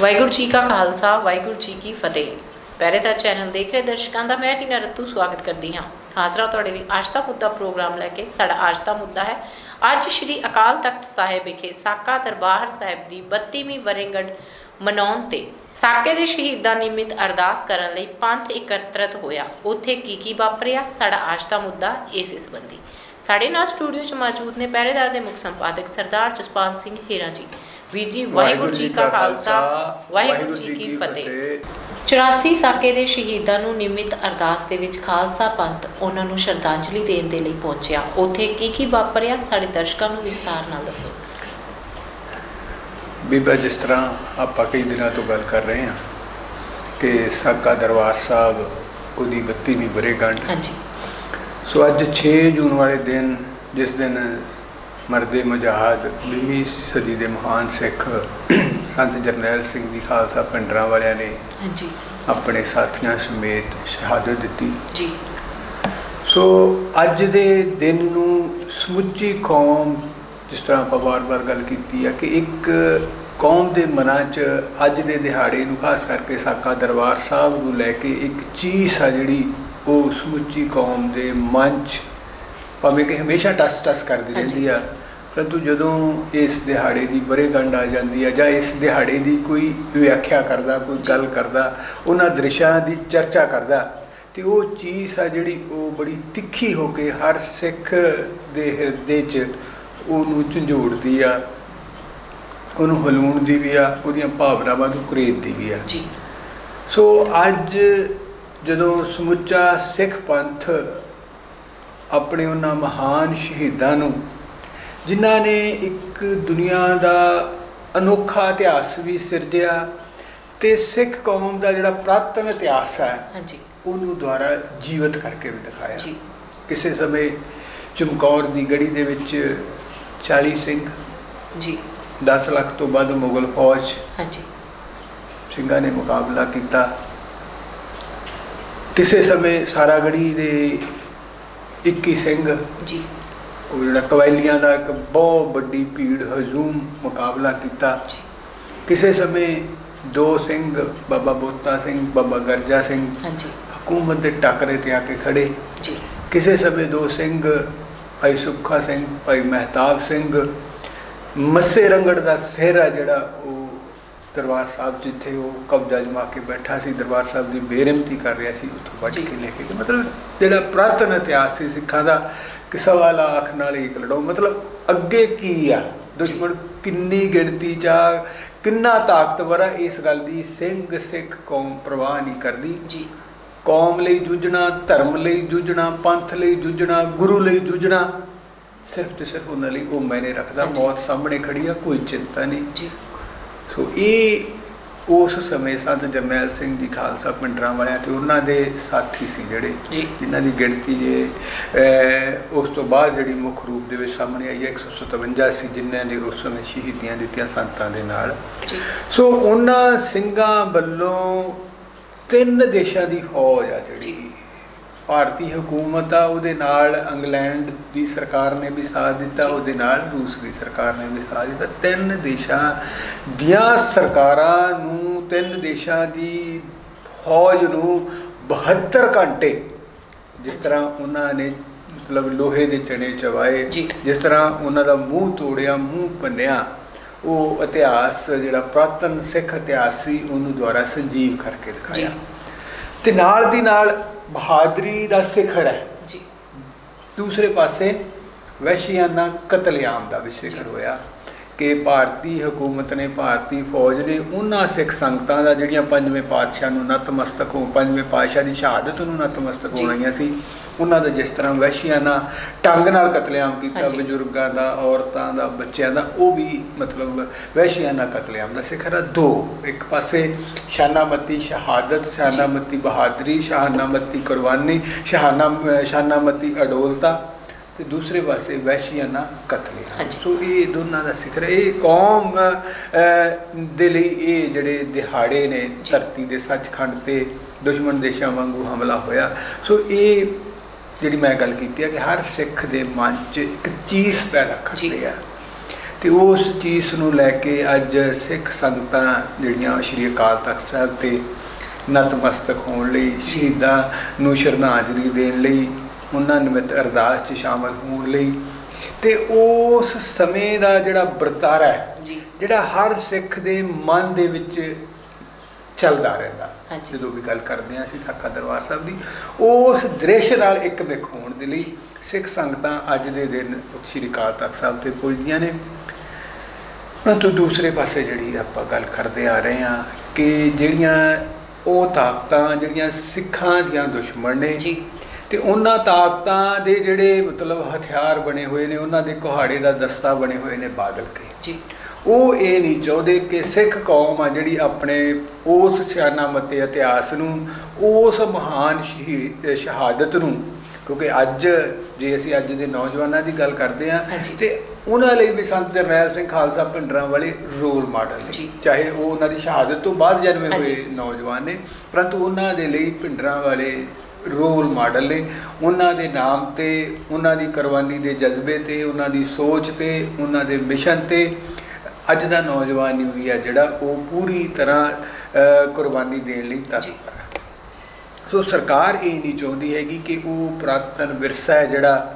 ਵਾਹਿਗੁਰੂ ਜੀ ਕਾ ਖਾਲਸਾ, ਵਾਹਿਗੁਰੂ ਜੀ ਕੀ ਫਤਿਹ। ਪਹਿਰੇਦਾਰ ਚੈਨਲ ਦੇਖ ਰਹੇ ਦਰਸ਼ਕਾਂ ਦਾ ਮੈਂ ਰੀਨਾ ਰੱਤੂ ਸਵਾਗਤ ਕਰਦੀ ਹਾਂ। ਹਾਜ਼ਰਾ ਤੁਹਾਡੇ ਲਈ ਅੱਜ ਦਾ ਮੁੱਦਾ ਪ੍ਰੋਗਰਾਮ ਲੈ ਕੇ ਸਾਡਾ ਅੱਜ ਦਾ ਮੁੱਦਾ ਹੈ, ਅੱਜ ਸ਼੍ਰੀ ਅਕਾਲ ਤਖਤ ਸਾਹਿਬ ਵਿਖੇ ਸਾਕਾ ਦਰਬਾਰ ਸਾਹਿਬ ਦੀ 32ਵੀਂ ਵਰੇਗੰਢ ਮਨਾਉਣ ਤੇ ਸਾਕੇ ਦੇ ਸ਼ਹੀਦਾਂ ਨਿਮਿਤ ਅਰਦਾਸ ਕਰਨ ਲਈ ਪੰਥ ਇਕੱਤਰਤ ਹੋਇਆ। ਉੱਥੇ ਕੀ ਕੀ ਵਾਪਰਿਆ? ਸਾਡਾ ਅੱਜ ਦਾ ਮੁੱਦਾ ਇਸ ਸੰਬੰਧੀ। ਸਾਡੇ ਨਾਲ ਸਟੂਡੀਓ 'ਚ ਮੌਜੂਦ ਨੇ ਪਹਿਰੇਦਾਰ ਦੇ ਮੁੱਖ ਸੰਪਾਦਕ ਸਰਦਾਰ ਜਸਪਾਲ ਸਿੰਘ ਹੀਰਾ ਜੀ। ਵੀਰ ਜੀ ਵਾਹਿਗੁਰੂ ਜੀ ਕਾ ਖਾਲਸਾ ਵਾਹਿਗੁਰੂ ਜੀ ਕੀ ਫਤਿਹ। 84 ਸਾਕੇ ਦੇ ਸ਼ਹੀਦਾਂ ਨੂੰ ਨਿਮਿਤ ਅਰਦਾਸ ਦੇ ਵਿੱਚ ਖਾਲਸਾ ਪੰਥ ਉਹਨਾਂ ਨੂੰ ਸ਼ਰਧਾਂਜਲੀ ਦੇਣ ਦੇ ਲਈ ਪਹੁੰਚਿਆ। ਉੱਥੇ ਕੀ ਕੀ ਵਾਪਰਿਆ ਸਾਡੇ ਦਰਸ਼ਕਾਂ ਨੂੰ ਵਿਸਤਾਰ ਨਾਲ ਦੱਸੋ। ਬੀਬਾ ਜਿਸ ਤਰ੍ਹਾਂ ਆਪਾਂ ਕਈ ਦਿਨਾਂ ਤੋਂ ਗੱਲ ਕਰ ਰਹੇ ਹਾਂ ਕਿ ਸਾਕਾ ਦਰਬਾਰ ਸਾਹਿਬ ਉਹਦੀ 32ਵੀਂ ਵਰੇਗੰਢ ਹਾਂਜੀ। ਸੋ ਅੱਜ 6 ਜੂਨ ਵਾਲੇ ਦਿਨ ਜਿਸ ਦਿਨ ਮਰਦੇ ਮੁਜਾਹਦ 20ਵੀਂ ਸਦੀ ਦੇ ਮਹਾਨ ਸਿੱਖ ਸੰਤ ਜਰਨੈਲ ਸਿੰਘ ਜੀ ਖਾਲਸਾ ਪਿੰਡਰਾਂ ਵਾਲਿਆਂ ਨੇ ਹਾਂਜੀ। ਆਪਣੇ ਸਾਥੀਆਂ ਸਮੇਤ ਸ਼ਹਾਦਤ ਦਿੱਤੀ। ਜੀ। ਸੋ ਅੱਜ ਦੇ ਦਿਨ ਨੂੰ ਸਮੁੱਚੀ ਕੌਮ ਜਿਸ ਤਰ੍ਹਾਂ ਆਪਾਂ ਵਾਰ-ਵਾਰ ਗੱਲ ਕੀਤੀ ਆ ਕਿ ਇੱਕ ਕੌਮ ਦੇ ਮਨਾਂ 'ਚ ਅੱਜ ਦੇ ਦਿਹਾੜੇ ਨੂੰ ਖਾਸ ਕਰਕੇ ਸਾਕਾ ਦਰਬਾਰ ਸਾਹਿਬ ਨੂੰ ਲੈ ਕੇ ਇੱਕ ਚੀਜ਼ ਆ ਜਿਹੜੀ ਉਹ ਸਮੁੱਚੀ ਕੌਮ ਦੇ ਮਨ 'ਚ ਭਾਵੇਂ ਕਿ ਹਮੇਸ਼ਾ ਟਸ-ਟਸ ਕਰਦੀ ਹਾਂਜੀ। ਰਹਿੰਦੀ ਆ। ਪਰੰਤੂ ਜਦੋਂ ਇਸ ਦਿਹਾੜੇ ਦੀ ਬਰੇਗੰਢ ਆ ਜਾਂਦੀ ਆ ਜਾਂ ਇਸ ਦਿਹਾੜੇ ਦੀ ਕੋਈ ਵਿਆਖਿਆ ਕਰਦਾ ਕੋਈ ਗੱਲ ਕਰਦਾ ਉਹਨਾਂ ਦ੍ਰਿਸ਼ਾਂ ਦੀ ਚਰਚਾ ਕਰਦਾ ਤੇ ਉਹ ਚੀਜ਼ ਆ ਜਿਹੜੀ ਉਹ ਬੜੀ ਤਿੱਖੀ ਹੋ ਕੇ ਹਰ ਸਿੱਖ ਦੇ ਹਿਰਦੇ 'ਚ ਉਹਨੂੰ ਝੰਜੋੜਦੀ ਆ ਉਹਨੂੰ ਹਲੂਣਦੀ ਵੀ ਆ ਉਹਦੀਆਂ ਭਾਵਨਾਵਾਂ ਨੂੰ ਕੁਰੇਦਦੀ ਵੀ ਆ। ਜੀ। ਸੋ ਅੱਜ ਜਦੋਂ ਸਮੁੱਚਾ ਸਿੱਖ ਪੰਥ ਆਪਣੇ ਉਹਨਾਂ ਮਹਾਨ ਸ਼ਹੀਦਾਂ ਨੂੰ ਜਿਨ੍ਹਾਂ ਨੇ ਇੱਕ ਦੁਨੀਆ ਦਾ ਅਨੋਖਾ ਇਤਿਹਾਸ ਵੀ ਸਿਰਜਿਆ ਤੇ ਸਿੱਖ ਕੌਮ ਦਾ ਜਿਹੜਾ ਪ੍ਰਾਤਨ ਇਤਿਹਾਸ ਹੈ ਹਾਂਜੀ। ਉਹਨੂੰ ਦੁਆਰਾ ਜੀਵਤ ਕਰਕੇ ਵੀ ਦਿਖਾਇਆ। ਜੀ। ਕਿਸੇ ਸਮੇਂ ਚਮਕੌਰ ਦੀ ਗੜੀ ਦੇ ਵਿੱਚ 40 ਸਿੰਘ ਜੀ। 10 ਲੱਖ ਤੋਂ ਵੱਧ ਮੁਗਲ ਫੌਜ ਹਾਂਜੀ। ਸਿੰਘਾਂ ਨੇ ਮੁਕਾਬਲਾ ਕੀਤਾ। ਕਿਸੇ ਸਮੇਂ ਸਾਰਾਗੜੀ ਦੇ 21 ਸਿੰਘ ਜੀ। ਉਹ ਜਿਹੜਾ ਕਵੈਲੀਆਂ ਦਾ ਇੱਕ ਬਹੁਤ ਵੱਡੀ ਭੀੜ ਹਜੂਮ ਮੁਕਾਬਲਾ ਕੀਤਾ। ਕਿਸੇ ਸਮੇਂ ਦੋ ਸਿੰਘ ਬਾਬਾ ਬੋਤਾ ਸਿੰਘ ਬਾਬਾ ਗਰਜਾ ਸਿੰਘ ਹਾਂਜੀ। ਹਕੂਮਤ ਦੇ ਟੱਕਰੇ ਤੇ ਆ ਕੇ ਖੜੇ। ਜੀ। ਕਿਸੇ ਸਮੇਂ ਦੋ ਸਿੰਘ ਭਾਈ ਸੁੱਖਾ ਸਿੰਘ ਭਾਈ ਮਹਿਤਾਬ ਸਿੰਘ ਮੱਸੇ ਰੰਗੜ ਦਾ ਸਿਹਰਾ ਜਿਹੜਾ ਉਹ ਦਰਬਾਰ ਸਾਹਿਬ ਜਿੱਥੇ ਉਹ ਕਬਜ਼ਾ ਜਮਾ ਕੇ ਬੈਠਾ ਸੀ ਦਰਬਾਰ ਸਾਹਿਬ ਦੀ ਬੇਰਹਿਮਤੀ ਕਰ ਰਿਹਾ ਸੀ ਉੱਥੋਂ ਵੱਢ। ਕੇ ਲੈ ਕੇ। ਮਤਲਬ ਜਿਹੜਾ ਪ੍ਰਾਤਨ ਇਤਿਹਾਸ ਸੀ ਸਿੱਖਾਂ ਦਾ ਕਿ ਸਵਾ ਲੱਖ ਨਾਲ ਇੱਕ ਲੜੋ ਮਤਲਬ ਅੱਗੇ ਕੀ ਆ? ਦੁਸ਼ਮਣ ਕਿੰਨੀ ਗਿਣਤੀ ਚ ਆ? ਕਿੰਨਾ ਤਾਕਤਵਰ ਆ? ਇਸ ਗੱਲ ਦੀ ਸਿੰਘ ਸਿੱਖ ਕੌਮ ਪ੍ਰਵਾਹ ਨਹੀਂ ਕਰਦੀ। ਜੀ। ਕੌਮ ਲਈ ਜੂਝਣਾ ਧਰਮ ਲਈ ਜੂਝਣਾ ਪੰਥ ਲਈ ਜੂਝਣਾ ਗੁਰੂ ਲਈ ਜੂਝਣਾ ਸਿਰਫ ਤੇ ਸਿਰਫ ਉਹਨਾਂ ਲਈ ਉਹ ਮੈਨੇ ਰੱਖਦਾ। ਮੌਤ ਸਾਹਮਣੇ ਖੜੀ ਆ ਕੋਈ ਚਿੰਤਾ ਨਹੀਂ। ਜੀ। ਸੋ ਇਹ ਉਸ ਸਮੇਂ ਸੰਤ ਜਰਨੈਲ ਸਿੰਘ ਜੀ ਖਾਲਸਾ ਪਿੰਡਰਾਂ ਵਾਲਿਆਂ ਤੇ ਉਹਨਾਂ ਦੇ ਸਾਥੀ ਸੀ ਜਿਹੜੇ ਜਿਨ੍ਹਾਂ ਦੀ ਗਿਣਤੀ ਜੇ ਉਸ ਤੋਂ ਬਾਅਦ ਜਿਹੜੀ ਮੁੱਖ ਰੂਪ ਦੇ ਵਿੱਚ ਸਾਹਮਣੇ ਆਈ ਹੈ 157 ਸੀ ਜਿਨ੍ਹਾਂ ਨੇ ਉਸ ਸਮੇਂ ਸ਼ਹੀਦੀਆਂ ਦਿੱਤੀਆਂ ਸੰਤਾਂ ਦੇ ਨਾਲ। ਸੋ ਉਹਨਾਂ ਸਿੰਘਾਂ ਵੱਲੋਂ ਤਿੰਨ ਦੇਸ਼ਾਂ ਦੀ ਫੌਜ ਆ ਜਿਹੜੀ। ਭਾਰਤੀ ਹਕੂਮਤ ਆ ਉਹਦੇ ਨਾਲ ਇੰਗਲੈਂਡ ਦੀ ਸਰਕਾਰ ਨੇ ਵੀ ਸਾਥ ਦਿੱਤਾ। ਉਹਦੇ ਨਾਲ ਰੂਸ ਦੀ ਸਰਕਾਰ ਨੇ ਵੀ ਸਾਥ ਦਿੱਤਾ ਤਿੰਨ ਦੇਸ਼ਾਂ ਦੀਆਂ ਸਰਕਾਰਾਂ ਨੂੰ ਤਿੰਨ ਦੇਸ਼ਾਂ ਦੀ ਫੌਜ ਨੂੰ 72 ਘੰਟੇ ਜਿਸ ਤਰ੍ਹਾਂ ਉਹਨਾਂ ਨੇ ਮਤਲਬ ਲੋਹੇ ਦੇ ਚਣੇ ਚਵਾਏ। ਜਿਸ ਤਰ੍ਹਾਂ ਉਹਨਾਂ ਦਾ ਮੂੰਹ ਤੋੜਿਆ ਮੂੰਹ ਭੰਨਿਆ ਉਹ ਇਤਿਹਾਸ ਜਿਹੜਾ ਪ੍ਰਾਤਨ ਸਿੱਖ ਇਤਿਹਾਸ ਸੀ ਉਹਨੂੰ ਦੁਆਰਾ ਸੰਜੀਵ ਕਰਕੇ ਦਿਖਾਇਆ ਤੇ ਨਾਲ ਦੀ ਨਾਲ ਬਹਾਦਰੀ ਦਾ ਸਿਖਰ ਹੈ। ਜੀ। ਦੂਸਰੇ ਪਾਸੇ ਵੈਸ਼ੀਆਨਾ ਕਤਲੇਆਮ ਦਾ ਵੀ ਸਿਖਰ ਹੋਇਆ। ਕਿ ਭਾਰਤੀ ਹਕੂਮਤ ਨੇ ਭਾਰਤੀ ਫੌਜ ਨੇ ਉਹਨਾਂ ਸਿੱਖ ਸੰਗਤਾਂ ਦਾ ਜਿਹੜੀਆਂ ਪੰਜਵੇਂ ਪਾਤਸ਼ਾਹ ਨੂੰ ਨਤਮਸਤਕ ਹੋ ਪੰਜਵੇਂ ਪਾਤਸ਼ਾਹ ਦੀ ਸ਼ਹਾਦਤ ਨੂੰ ਨਤਮਸਤਕ। ਹੋਣੀਆਂ ਸੀ ਉਹਨਾਂ ਦਾ ਜਿਸ ਤਰ੍ਹਾਂ ਵੈਸ਼ੀਆਨਾ ਢੰਗ ਨਾਲ ਕਤਲੇਆਮ ਕੀਤਾ। ਬਜ਼ੁਰਗਾਂ ਦਾ ਔਰਤਾਂ ਦਾ ਬੱਚਿਆਂ ਦਾ ਉਹ ਵੀ ਮਤਲਬ ਵੈਸ਼ੀਆਨਾ ਕਤਲੇਆਮ ਦਾ ਸਿਖਰ ਹੈ ਦੋ ਇੱਕ ਪਾਸੇ ਸ਼ਾਨਾਮਤੀ ਸ਼ਹਾਦਤ ਸ਼ਾਨਾਮਤੀ ਬਹਾਦਰੀ ਸ਼ਾਨਾਮਤੀ ਕੁਰਬਾਨੀ ਸ਼ਾਨਾ ਸ਼ਾਨਾਮਤੀ ਅਡੋਲਤਾ ਤੇ ਦੂਸਰੇ ਪਾਸੇ ਵੈਸ਼ੀਆਨਾ ਕਤਲੇਆਮ ਹਾਂਜੀ। ਸੋ ਇਹ ਦੋਨਾਂ ਦਾ ਸਿਖਰ ਹੈ। ਇਹ ਕੌਮ ਦੇ ਲਈ ਇਹ ਜਿਹੜੇ ਦਿਹਾੜੇ ਨੇ। ਧਰਤੀ ਦੇ ਸੱਚਖੰਡ ਤੇ ਦੁਸ਼ਮਣ ਦੇਸ਼ਾਂ ਵਾਂਗੂ ਹਮਲਾ ਹੋਇਆ ਸੋ ਇਹ ਜਿਹੜੀ ਮੈਂ ਗੱਲ ਕੀਤੀ ਹੈ ਕਿ ਹਰ ਸਿੱਖ ਦੇ ਮਨ 'ਚ ਇੱਕ ਚੀਜ਼ ਪੈਦਾ। ਕਰਦੇ ਆ ਤੇ ਉਸ ਚੀਜ਼ ਨੂੰ ਲੈ ਕੇ ਅੱਜ ਸਿੱਖ ਸੰਗਤਾਂ ਜਿਹੜੀਆਂ ਸ਼੍ਰੀ ਅਕਾਲ ਤਖਤ ਸਾਹਿਬ ਤੇ ਨਤਮਸਤਕ ਹੋਣ ਲਈ ਸ਼ਹੀਦਾਂ ਨੂੰ ਸ਼ਰਧਾਂਜਲੀ ਦੇਣ ਲਈ ਉਹਨਾਂ ਨਿਮਿਤ ਅਰਦਾਸ 'ਚ ਸ਼ਾਮਲ ਹੋਣ ਲਈ। ਤੇ ਉਸ ਸਮੇਂ ਦਾ ਜਿਹੜਾ ਵਰਤਾਰਾ ਹੈ ਜਿਹੜਾ ਹਰ ਸਿੱਖ ਦੇ ਮਨ ਦੇ ਵਿੱਚ ਚੱਲਦਾ ਰਹਿੰਦਾ। ਜਦੋਂ ਵੀ ਗੱਲ ਕਰਦੇ ਹਾਂ ਅਸੀਂ ਠਾਕਾ ਦਰਬਾਰ ਸਾਹਿਬ ਦੀ ਉਸ ਦ੍ਰਿਸ਼ ਨਾਲ ਇੱਕ ਮਿਕ ਹੋਣ ਦੇ ਲਈ ਸਿੱਖ ਸੰਗਤਾਂ ਅੱਜ ਦੇ ਦਿਨ ਸ੍ਰੀ ਅਕਾਲ ਤਖਤ ਸਾਹਿਬ ਤੇ ਪੁੱਜਦੀਆਂ ਨੇ। ਪਰੰਤੂ ਦੂਸਰੇ ਪਾਸੇ ਜਿਹੜੀ ਆਪਾਂ ਗੱਲ ਕਰਦੇ ਆ ਰਹੇ ਹਾਂ ਕਿ ਜਿਹੜੀਆਂ ਉਹ ਤਾਕਤਾਂ ਜਿਹੜੀਆਂ ਸਿੱਖਾਂ ਦੀਆਂ ਦੁਸ਼ਮਣ ਨੇ ਜੀ। ਤੇ ਉਹਨਾਂ ਤਾਕਤਾਂ ਦੇ ਜਿਹੜੇ ਮਤਲਬ ਹਥਿਆਰ ਬਣੇ ਹੋਏ ਨੇ ਉਹਨਾਂ ਦੇ ਕੁਹਾੜੇ ਦਾ ਦਸਤਾ ਬਣੇ ਹੋਏ ਨੇ ਬਾਦਲ ਕੇ ਜੀ ਉਹ ਇਹ ਨਹੀਂ ਚਾਹੁੰਦੇ ਕਿ ਸਿੱਖ ਕੌਮ ਆ ਜਿਹੜੀ ਆਪਣੇ ਉਸ ਸਿਆਣਾ ਮਤੇ ਇਤਿਹਾਸ ਨੂੰ ਉਸ ਮਹਾਨ ਸ਼ਹੀ- ਸ਼ਹਾਦਤ ਨੂੰ ਕਿਉਂਕਿ ਅੱਜ ਜੇ ਅਸੀਂ ਅੱਜ ਦੇ ਨੌਜਵਾਨਾਂ ਦੀ ਗੱਲ ਕਰਦੇ ਹਾਂਜੀ। ਤੇ ਉਹਨਾਂ ਲਈ ਵੀ ਸੰਤ ਜਰਨੈਲ ਸਿੰਘ ਖਾਲਸਾ ਪਿੰਡਰਾਂ ਵਾਲੇ ਰੋਲ ਮਾਡਲ ਨੇ। ਚਾਹੇ ਉਹ ਉਹਨਾਂ ਦੀ ਸ਼ਹਾਦਤ ਤੋਂ ਬਾਅਦ ਜਨਮੇ। ਹੋਏ ਨੌਜਵਾਨ ਨੇ ਪਰੰਤੂ ਉਹਨਾਂ ਦੇ ਲਈ ਪਿੰਡਰਾਂ ਵਾਲੇ ਰੋਲ ਮਾਡਲ ਨੇ। ਉਹਨਾਂ ਦੇ ਨਾਮ ਤੇ, ਉਹਨਾਂ ਦੀ ਕੁਰਬਾਨੀ ਦੇ ਜਜ਼ਬੇ ਤੇ, ਉਹਨਾਂ ਦੀ ਸੋਚ ਤੇ, ਉਹਨਾਂ ਦੇ ਮਿਸ਼ਨ ਤੇ ਅੱਜ ਦਾ ਨੌਜਵਾਨ ਵੀ ਆ ਜਿਹੜਾ ਉਹ ਪੂਰੀ ਤਰ੍ਹਾਂ ਕੁਰਬਾਨੀ ਦੇਣ ਲਈ ਤਤਪਰ ਹੈ ਸੋ ਸਰਕਾਰ ਇਹ ਨਹੀਂ ਚਾਹੁੰਦੀ ਹੈਗੀ ਕਿ ਉਹ ਪੁਰਾਤਨ ਵਿਰਸਾ ਹੈ ਜਿਹੜਾ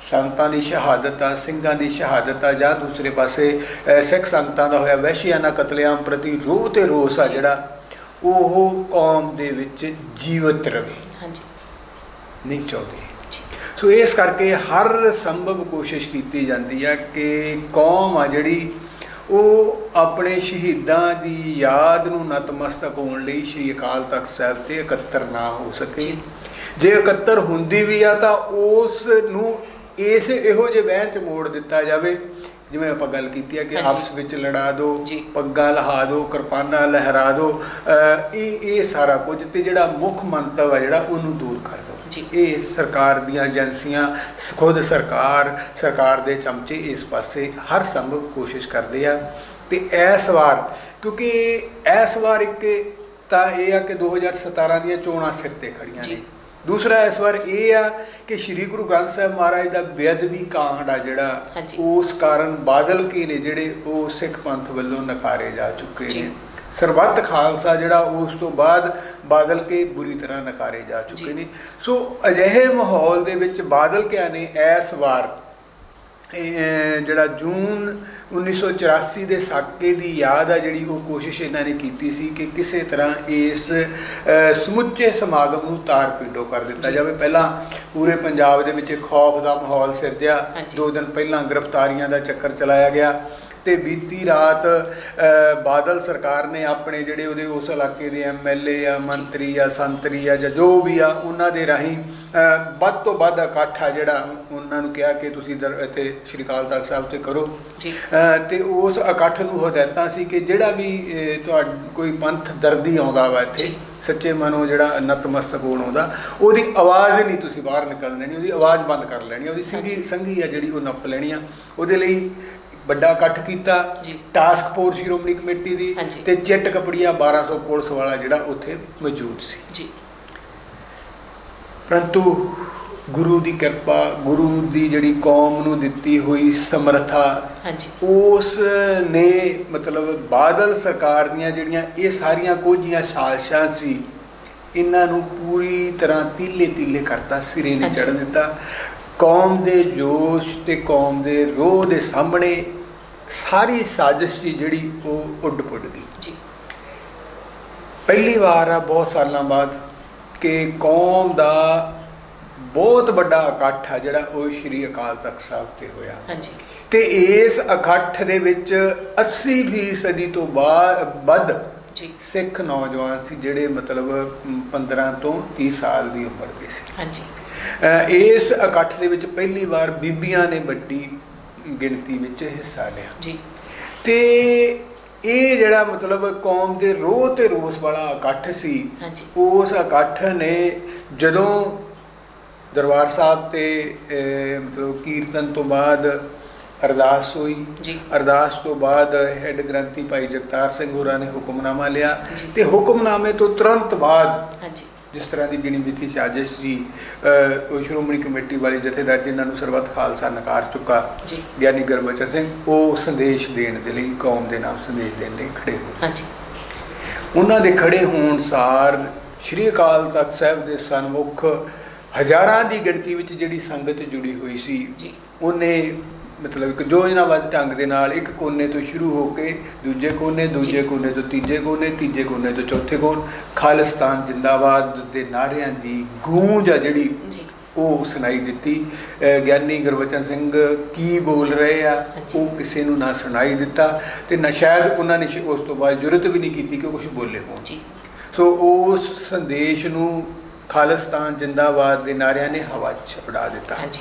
ਸੰਤਾਂ ਦੀ ਸ਼ਹਾਦਤ ਆ, ਸਿੰਘਾਂ ਦੀ ਸ਼ਹਾਦਤ ਆ ਜਾਂ ਦੂਸਰੇ ਪਾਸੇ ਸਿੱਖ ਸੰਗਤਾਂ ਦਾ ਹੋਇਆ ਵਹਿਸ਼ੀਆਨਾ ਕਤਲੇਆਮ ਪ੍ਰਤੀ ਰੋਹ ਤੇ ਰੋਸ ਆ ਜਿਹੜਾ, ਉਹ ਕੌਮ ਦੇ ਵਿੱਚ ਜੀਵਤ ਰਹੇ ਹਾਂਜੀ। ਨਹੀਂ ਚਾਹੁੰਦੇ। ਸੋ ਇਸ ਕਰਕੇ ਹਰ ਸੰਭਵ ਕੋਸ਼ਿਸ਼ ਕੀਤੀ ਜਾਂਦੀ ਹੈ ਕਿ ਕੌਮ ਆ ਜਿਹੜੀ ਉਹ ਆਪਣੇ ਸ਼ਹੀਦਾਂ ਦੀ ਯਾਦ ਨੂੰ ਨਤਮਸਤਕ ਹੋਣ ਲਈ ਸ਼੍ਰੀ ਅਕਾਲ ਤਖਤ ਸਾਹਿਬ ਤੇ ਇਕੱਤਰ ਨਾ ਹੋ ਸਕੇ। ਜੀ। ਜੇ ਇਕੱਤਰ ਹੁੰਦੀ ਵੀ ਆ ਤਾਂ ਉਸ ਨੂੰ ਇਸ ਇਹੋ ਜਿਹੇ ਵਹਿਣ ਚ ਮੋੜ ਦਿੱਤਾ ਜਾਵੇ ਜਿਵੇਂ ਆਪਾਂ ਗੱਲ ਕੀਤੀ ਹੈ ਕਿ। ਆਪਸ ਵਿੱਚ ਲੜਾ ਦਿਓ। ਪੱਗਾਂ ਲਹਾ ਦਿਓ ਕਿਰਪਾਨਾਂ ਲਹਿਰਾ ਦਿਓ ਇਹ ਇਹ ਸਾਰਾ ਕੁਝ ਤੇ ਜਿਹੜਾ ਮੁੱਖ ਮੰਤਵ ਹੈ ਜਿਹੜਾ ਉਹਨੂੰ ਦੂਰ ਕਰ ਦਿਓ। ਇਹ ਸਰਕਾਰ ਦੀਆਂ ਏਜੰਸੀਆਂ ਖੁਦ ਸਰਕਾਰ ਸਰਕਾਰ ਦੇ ਚਮਚੇ ਇਸ ਪਾਸੇ ਹਰ ਸੰਭਵ ਕੋਸ਼ਿਸ਼ ਕਰਦੇ ਆ ਤੇ ਇਸ ਵਾਰ ਕਿਉਂਕਿ ਇਸ ਵਾਰ ਇੱਕ ਤਾਂ ਇਹ ਆ ਕਿ 2017 ਦੀਆਂ ਚੋਣਾਂ ਸਿਰ ਤੇ ਖੜੀਆਂ। ਨੇ ਦੂਸਰਾ ਇਸ ਵਾਰ ਇਹ ਆ ਕਿ ਸ੍ਰੀ ਗੁਰੂ ਗ੍ਰੰਥ ਸਾਹਿਬ ਮਹਾਰਾਜ ਦਾ ਬੇਅਦਬੀ ਕਾਂਡ ਆ ਜਿਹੜਾ। ਉਸ ਕਾਰਨ ਬਾਦਲ ਕੀ ਨੇ ਜਿਹੜੇ ਉਹ ਸਿੱਖ ਪੰਥ ਵੱਲੋਂ ਨਕਾਰੇ ਜਾ ਚੁੱਕੇ। ਨੇ ਸਰਬੱਤ ਖਾਲਸਾ ਜਿਹੜਾ ਉਸ ਤੋਂ ਬਾਅਦ ਬਾਦਲ ਕੇ ਬੁਰੀ ਤਰ੍ਹਾਂ ਨਕਾਰੇ ਜਾ ਚੁੱਕੇ। ਨੇ ਸੋ ਅਜਿਹੇ ਮਾਹੌਲ ਦੇ ਵਿੱਚ ਬਾਦਲ ਕਿਆ ਨੇ ਇਸ ਵਾਰ ਜਿਹੜਾ ਜੂਨ 1984 ਦੇ ਸਾਕੇ ਦੀ ਯਾਦ ਆ ਜਿਹੜੀ ਉਹ ਕੋਸ਼ਿਸ਼ ਇਹਨਾਂ ਨੇ ਕੀਤੀ ਸੀ ਕਿ ਕਿਸੇ ਤਰ੍ਹਾਂ ਇਸ ਸਮੁੱਚੇ ਸਮਾਗਮ ਨੂੰ ਤਾਰ ਪੀਡੋ ਕਰ ਦਿੱਤਾ। ਜਾਵੇ ਪਹਿਲਾਂ ਪੂਰੇ ਪੰਜਾਬ ਦੇ ਵਿੱਚ ਖੌਫ ਦਾ ਮਾਹੌਲ ਸਿਰਜਿਆ। ਦੋ ਦਿਨ ਪਹਿਲਾਂ ਗ੍ਰਿਫਤਾਰੀਆਂ ਦਾ ਚੱਕਰ ਚਲਾਇਆ ਗਿਆ ਤੇ ਬੀਤੀ ਰਾਤ ਬਾਦਲ ਸਰਕਾਰ ਨੇ ਆਪਣੇ ਜਿਹੜੇ ਉਹਦੇ ਉਸ ਇਲਾਕੇ ਦੇ ਐਮਐਲਏ ਆ ਮੰਤਰੀ ਆ ਸੰਤਰੀ ਆ ਜਾਂ ਜੋ ਵੀ ਆ ਉਹਨਾਂ ਦੇ ਰਾਹੀਂ ਵੱਧ ਤੋਂ ਵੱਧ ਇਕੱਠ ਆ ਜਿਹੜਾ ਉਹਨਾਂ ਨੂੰ ਕਿਹਾ ਕਿ ਤੁਸੀਂ ਇੱਥੇ ਸ਼੍ਰੀ ਅਕਾਲ ਤਖਤ ਸਾਹਿਬ ਤੇ ਕਰੋ ਤੇ ਉਸ ਇਕੱਠ ਨੂੰ ਹਦਾਇਤਾਂ ਸੀ ਕਿ ਜਿਹੜਾ ਵੀ ਤੁਹਾਡ ਕੋਈ ਪੰਥ ਦਰਦੀ ਆਉਂਦਾ ਵਾ ਇੱਥੇ। ਸੱਚੇ ਮਨੋਂ ਜਿਹੜਾ ਨਤਮਸਤਕ ਹੋਣ ਆਉਂਦਾ ਉਹਦੀ ਆਵਾਜ਼ ਨਹੀਂ ਤੁਸੀਂ ਬਾਹਰ ਨਿਕਲ ਲੈਣੀ ਉਹਦੀ ਆਵਾਜ਼ ਬੰਦ ਕਰ ਲੈਣੀ ਉਹਦੀ ਸੰਗੀ। ਸੰਗੀ ਆ ਜਿਹੜੀ ਉਹ ਨੱਪ ਲੈਣੀ ਆ ਉਹਦੇ ਲਈ ਵੱਡਾ ਇਕੱਠ ਕੀਤਾ। ਟਾਸਕ ਫੋਰਸ ਸ਼੍ਰੋਮਣੀ ਕਮੇਟੀ ਦੀ। ਤੇ ਚਿੱਟ ਕਪੜੀਆ 1200 ਪੁਲਿਸ ਵਾਲਾ ਜਿਹੜਾ ਉੱਥੇ ਮੌਜੂਦ ਸੀ ਜੀ ਪਰੰਤੂ ਗੁਰੂ ਦੀ ਕਿਰਪਾ ਗੁਰੂ ਦੀ ਜਿਹੜੀ ਕੌਮ ਨੂੰ ਦਿੱਤੀ ਹੋਈ ਸਮਰੱਥਾ ਹਾਂਜੀ ਉਸ ਨੇ ਮਤਲਬ ਬਾਦਲ ਸਰਕਾਰ ਦੀਆਂ ਜਿਹੜੀਆਂ ਇਹ ਸਾਰੀਆਂ ਕੋਝੀਆਂ ਸਾਜ਼ਿਸ਼ਾਂ ਸੀ ਇਹਨਾਂ ਨੂੰ ਪੂਰੀ ਤਰ੍ਹਾਂ ਤੀਲੇ ਤੀਲੇ ਕਰਤਾ ਸਿਰੇ ਨੇ। ਚੜ ਦਿੱਤਾ ਕੌਮ ਦੇ ਜੋਸ਼ ਤੇ ਕੌਮ ਦੇ ਰੋਹ ਦੇ ਸਾਹਮਣੇ ਸਾਰੀ ਸਾਜ਼ਿਸ਼ ਸੀ ਜਿਹੜੀ ਉਹ ਉੱਡ ਪੁੱਡ ਗਈ। ਜੀ। ਪਹਿਲੀ ਵਾਰ ਆ ਬਹੁਤ ਸਾਲਾਂ ਬਾਅਦ ਕਿ ਕੌਮ ਦਾ ਬਹੁਤ ਵੱਡਾ ਇਕੱਠ ਆ ਜਿਹੜਾ ਉਹ ਸ਼੍ਰੀ ਅਕਾਲ ਤਖਤ ਸਾਹਿਬ ਤੇ ਹੋਇਆ। ਹਾਂਜੀ। ਤੇ ਇਸ ਇਕੱਠ ਦੇ ਵਿੱਚ 80% ਤੋਂ ਬਾਅਦ ਵੱਧ ਜੀ। ਸਿੱਖ ਨੌਜਵਾਨ ਸੀ ਜਿਹੜੇ ਮਤਲਬ ਅਮ, 15 ਤੋਂ 30 ਸਾਲ ਦੀ ਉਮਰ ਦੇ ਸੀ। ਹਾਂਜੀ। ਇਸ ਇਕੱਠ ਦੇ ਵਿੱਚ ਪਹਿਲੀ ਵਾਰ ਬੀਬੀਆਂ ਨੇ ਵੱਡੀ ਗਿਣਤੀ ਵਿੱਚ ਹਿੱਸਾ ਲਿਆ। ਜੀ। ਤੇ ਇਹ ਜਿਹੜਾ ਮਤਲਬ ਕੌਮ ਦੇ ਰੋਹ ਤੇ ਰੋਸ ਵਾਲਾ ਇਕੱਠ ਸੀ ਉਸ ਇਕੱਠ ਨੇ ਜਦੋਂ ਦਰਬਾਰ ਸਾਹਿਬ ਤੇ ਮਤਲਬ ਕੀਰਤਨ ਤੋਂ ਬਾਅਦ ਅਰਦਾਸ ਹੋਈ ਅਰਦਾਸ ਤੋਂ ਬਾਅਦ ਹੈੱਡ ਗ੍ਰੰਥੀ ਭਾਈ ਜਗਤਾਰ ਸਿੰਘ ਹੋਰਾਂ ਨੇ ਹੁਕਮਨਾਮਾ ਲਿਆ। ਤੇ ਹੁਕਮਨਾਮੇ ਤੋਂ ਤੁਰੰਤ ਬਾਅਦ ਹਾਂਜੀ। ਜਿਸ ਤਰ੍ਹਾਂ ਦੀ ਗਿਣੀ ਮਿੱਥੀ ਸਾਜ਼ਿਸ਼ ਸੀ ਸ਼੍ਰੋਮਣੀ ਕਮੇਟੀ ਵਾਲੇ ਜਥੇਦਾਰ ਜਿਨ੍ਹਾਂ ਨੂੰ ਸਰਬੱਤ ਖਾਲਸਾ ਨਕਾਰ ਚੁੱਕਾ ਜੀ। ਗਿਆਨੀ ਗੁਰਬਚਨ ਸਿੰਘ ਉਹ ਸੰਦੇਸ਼ ਦੇਣ ਦੇ ਲਈ ਕੌਮ ਦੇ ਨਾਮ ਸੰਦੇਸ਼ ਦੇਣ ਲਈ ਖੜੇ ਹੋਏ। ਹਾਂਜੀ। ਉਹਨਾਂ ਦੇ ਖੜੇ ਹੋਣ ਸਾਰ ਸ਼੍ਰੀ ਅਕਾਲ ਤਖਤ ਸਾਹਿਬ ਦੇ ਸਨਮੁਖ ਹਜ਼ਾਰਾਂ ਦੀ ਗਿਣਤੀ ਵਿੱਚ ਜਿਹੜੀ ਸੰਗਤ ਜੁੜੀ ਹੋਈ ਸੀ ਜੀ। ਉਹਨੇ ਮਤਲਬ ਇੱਕ ਯੋਜਨਾਬੱਧ ਢੰਗ ਦੇ ਨਾਲ ਇੱਕ ਕੋਨੇ ਤੋਂ ਸ਼ੁਰੂ ਹੋ ਕੇ ਦੂਜੇ ਕੋਨੇ ਦੂਜੇ। ਕੋਨੇ ਤੋਂ ਤੀਜੇ ਕੋਨੇ ਤੀਜੇ ਕੋਨੇ ਤੋਂ ਚੌਥੇ ਕੋਨ ਖਾਲਿਸਤਾਨ ਜਿੰਦਾਬਾਦ ਦੇ ਨਾਰਿਆਂ ਦੀ ਗੂੰਜ ਆ ਜਿਹੜੀ ਉਹ ਸੁਣਾਈ ਦਿੱਤੀ। ਗਿਆਨੀ ਗੁਰਬਚਨ ਸਿੰਘ ਕੀ ਬੋਲ ਰਹੇ ਆ। ਉਹ ਕਿਸੇ ਨੂੰ ਨਾ ਸੁਣਾਈ ਦਿੱਤਾ ਤੇ ਨਾ ਸ਼ਾਇਦ ਉਹਨਾਂ ਨੇ ਉਸ ਤੋਂ ਬਾਅਦ ਜੁਰਤ ਵੀ ਨਹੀਂ ਕੀਤੀ ਕਿ ਉਹ ਕੁਝ ਬੋਲੇ ਹੋਣ। ਜੀ। ਸੋ ਉਸ ਸੰਦੇਸ਼ ਨੂੰ ਖਾਲਿਸਤਾਨ ਜਿੰਦਾਬਾਦ ਦੇ ਨਾਰਿਆਂ ਨੇ ਹਵਾ 'ਚ ਉਡਾ ਦਿੱਤਾ। ਹਾਂਜੀ।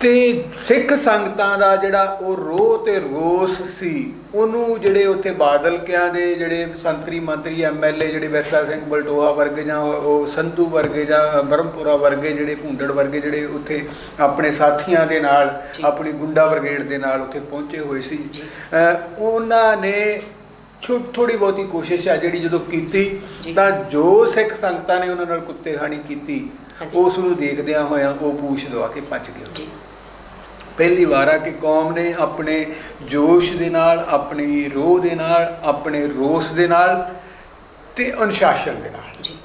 ਤੇ ਸਿੱਖ ਸੰਗਤਾਂ ਦਾ ਜਿਹੜਾ ਉਹ ਰੋਹ ਤੇ ਰੋਸ ਸੀ ਉਹਨੂੰ ਜਿਹੜੇ ਉੱਥੇ ਬਾਦਲ ਕਿਆਂ ਦੇ ਜਿਹੜੇ ਸੰਤਰੀ ਮੰਤਰੀ ਐਮਐਲਏ ਜਿਹੜੇ ਵੈਸਾ ਸਿੰਘ ਬਲਟੋਆ ਵਰਗੇ ਜਾਂ ਉਹ ਸੰਧੂ ਵਰਗੇ ਜਾਂ ਬਰਮਪੁਰਾ ਵਰਗੇ ਜਿਹੜੇ ਭੁੰਦੜ ਵਰਗੇ ਜਿਹੜੇ ਉੱਥੇ ਆਪਣੇ ਸਾਥੀਆਂ ਦੇ ਨਾਲ। ਆਪਣੀ ਗੁੰਡਾ ਬਰਗੇਡ ਦੇ ਨਾਲ ਉੱਥੇ ਪਹੁੰਚੇ ਹੋਏ ਸੀ ਉਹਨਾਂ ਨੇ ਥੋੜੀ ਬਹੁਤੀ ਕੋਸ਼ਿਸ਼ ਆ ਜਿਹੜੀ ਜਦੋਂ ਕੀਤੀ। ਤਾਂ ਜੋ ਸਿੱਖ ਸੰਗਤਾਂ ਨੇ ਉਹਨਾਂ ਨਾਲ ਕੁੱਤੇ ਖਾਣੀ ਕੀਤੀ। ਉਸ ਨੂੰ ਦੇਖਦਿਆਂ ਹੋਇਆਂ ਉਹ ਪੂਛ ਦਵਾ ਕੇ ਭੱਜ ਗਏ ਪਹਿਲੀ ਵਾਰ ਆ ਕਿ ਕੌਮ ਨੇ ਆਪਣੇ ਜੋਸ਼ ਦੇ ਨਾਲ ਆਪਣੀ ਰੋਹ ਦੇ ਨਾਲ ਆਪਣੇ ਰੋਸ ਦੇ ਨਾਲ ਤੇ ਅਨੁਸ਼ਾਸਨ ਦੇ ਨਾਲ। ਜੀ।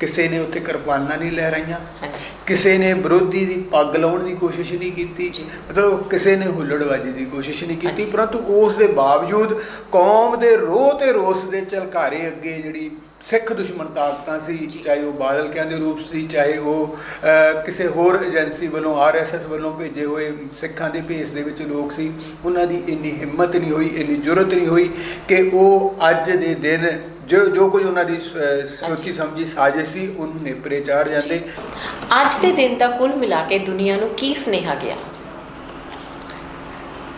ਕਿਸੇ ਨੇ ਉੱਥੇ ਕਿਰਪਾਨਾਂ ਨਹੀਂ ਲਹਿਰਾਈਆਂ। ਹਾਂਜੀ। ਕਿਸੇ ਨੇ ਵਿਰੋਧੀ ਦੀ ਪੱਗ ਲਾਉਣ ਦੀ ਕੋਸ਼ਿਸ਼ ਨਹੀਂ ਕੀਤੀ। ਮਤਲਬ ਕਿਸੇ ਨੇ ਹੁੱਲੜਬਾਜ਼ੀ ਦੀ ਕੋਸ਼ਿਸ਼ ਨਹੀਂ ਕੀਤੀ। ਪਰੰਤੂ ਉਸ ਦੇ ਬਾਵਜੂਦ ਕੌਮ ਦੇ ਰੋਹ ਤੇ ਰੋਸ ਦੇ ਝਲਕਾਰੇ ਅੱਗੇ ਜਿਹੜੀ ਸਿੱਖ ਦੁਸ਼ਮਣ ਤਾਕਤਾਂ ਸੀ। ਚਾਹੇ ਉਹ ਬਾਦਲ ਕਿਆਂ ਦੇ ਰੂਪ ਸੀ ਚਾਹੇ ਉਹ ਕਿਸੇ ਹੋਰ ਏਜੰਸੀ ਵੱਲੋਂ ਆਰਐਸਐਸ ਵੱਲੋਂ ਭੇਜੇ ਹੋਏ ਸਿੱਖਾਂ ਦੇ ਭੇਸ ਦੇ ਵਿੱਚ ਲੋਕ ਸੀ। ਉਹਨਾਂ ਦੀ ਇੰਨੀ ਹਿੰਮਤ ਨਹੀਂ ਹੋਈ ਇੰਨੀ ਜੁਰਤ ਨਹੀਂ ਹੋਈ ਕਿ ਉਹ ਅੱਜ ਦੇ ਦਿਨ ਜੋ ਜੋ ਕੁਝ ਉਹਨਾਂ ਦੀ ਸੋਚੀ ਸਮਝੀ ਸਾਜ਼ਿਸ਼ ਸੀ ਉਹਨੂੰ ਨੇਪਰੇ ਚਾੜ ਜਾਂਦੇ ਅੱਜ ਦੇ ਦਿਨ ਦਾ ਕੁੱਲ ਮਿਲਾ ਕੇ ਦੁਨੀਆ ਨੂੰ ਕੀ ਸੁਨੇਹਾ ਗਿਆ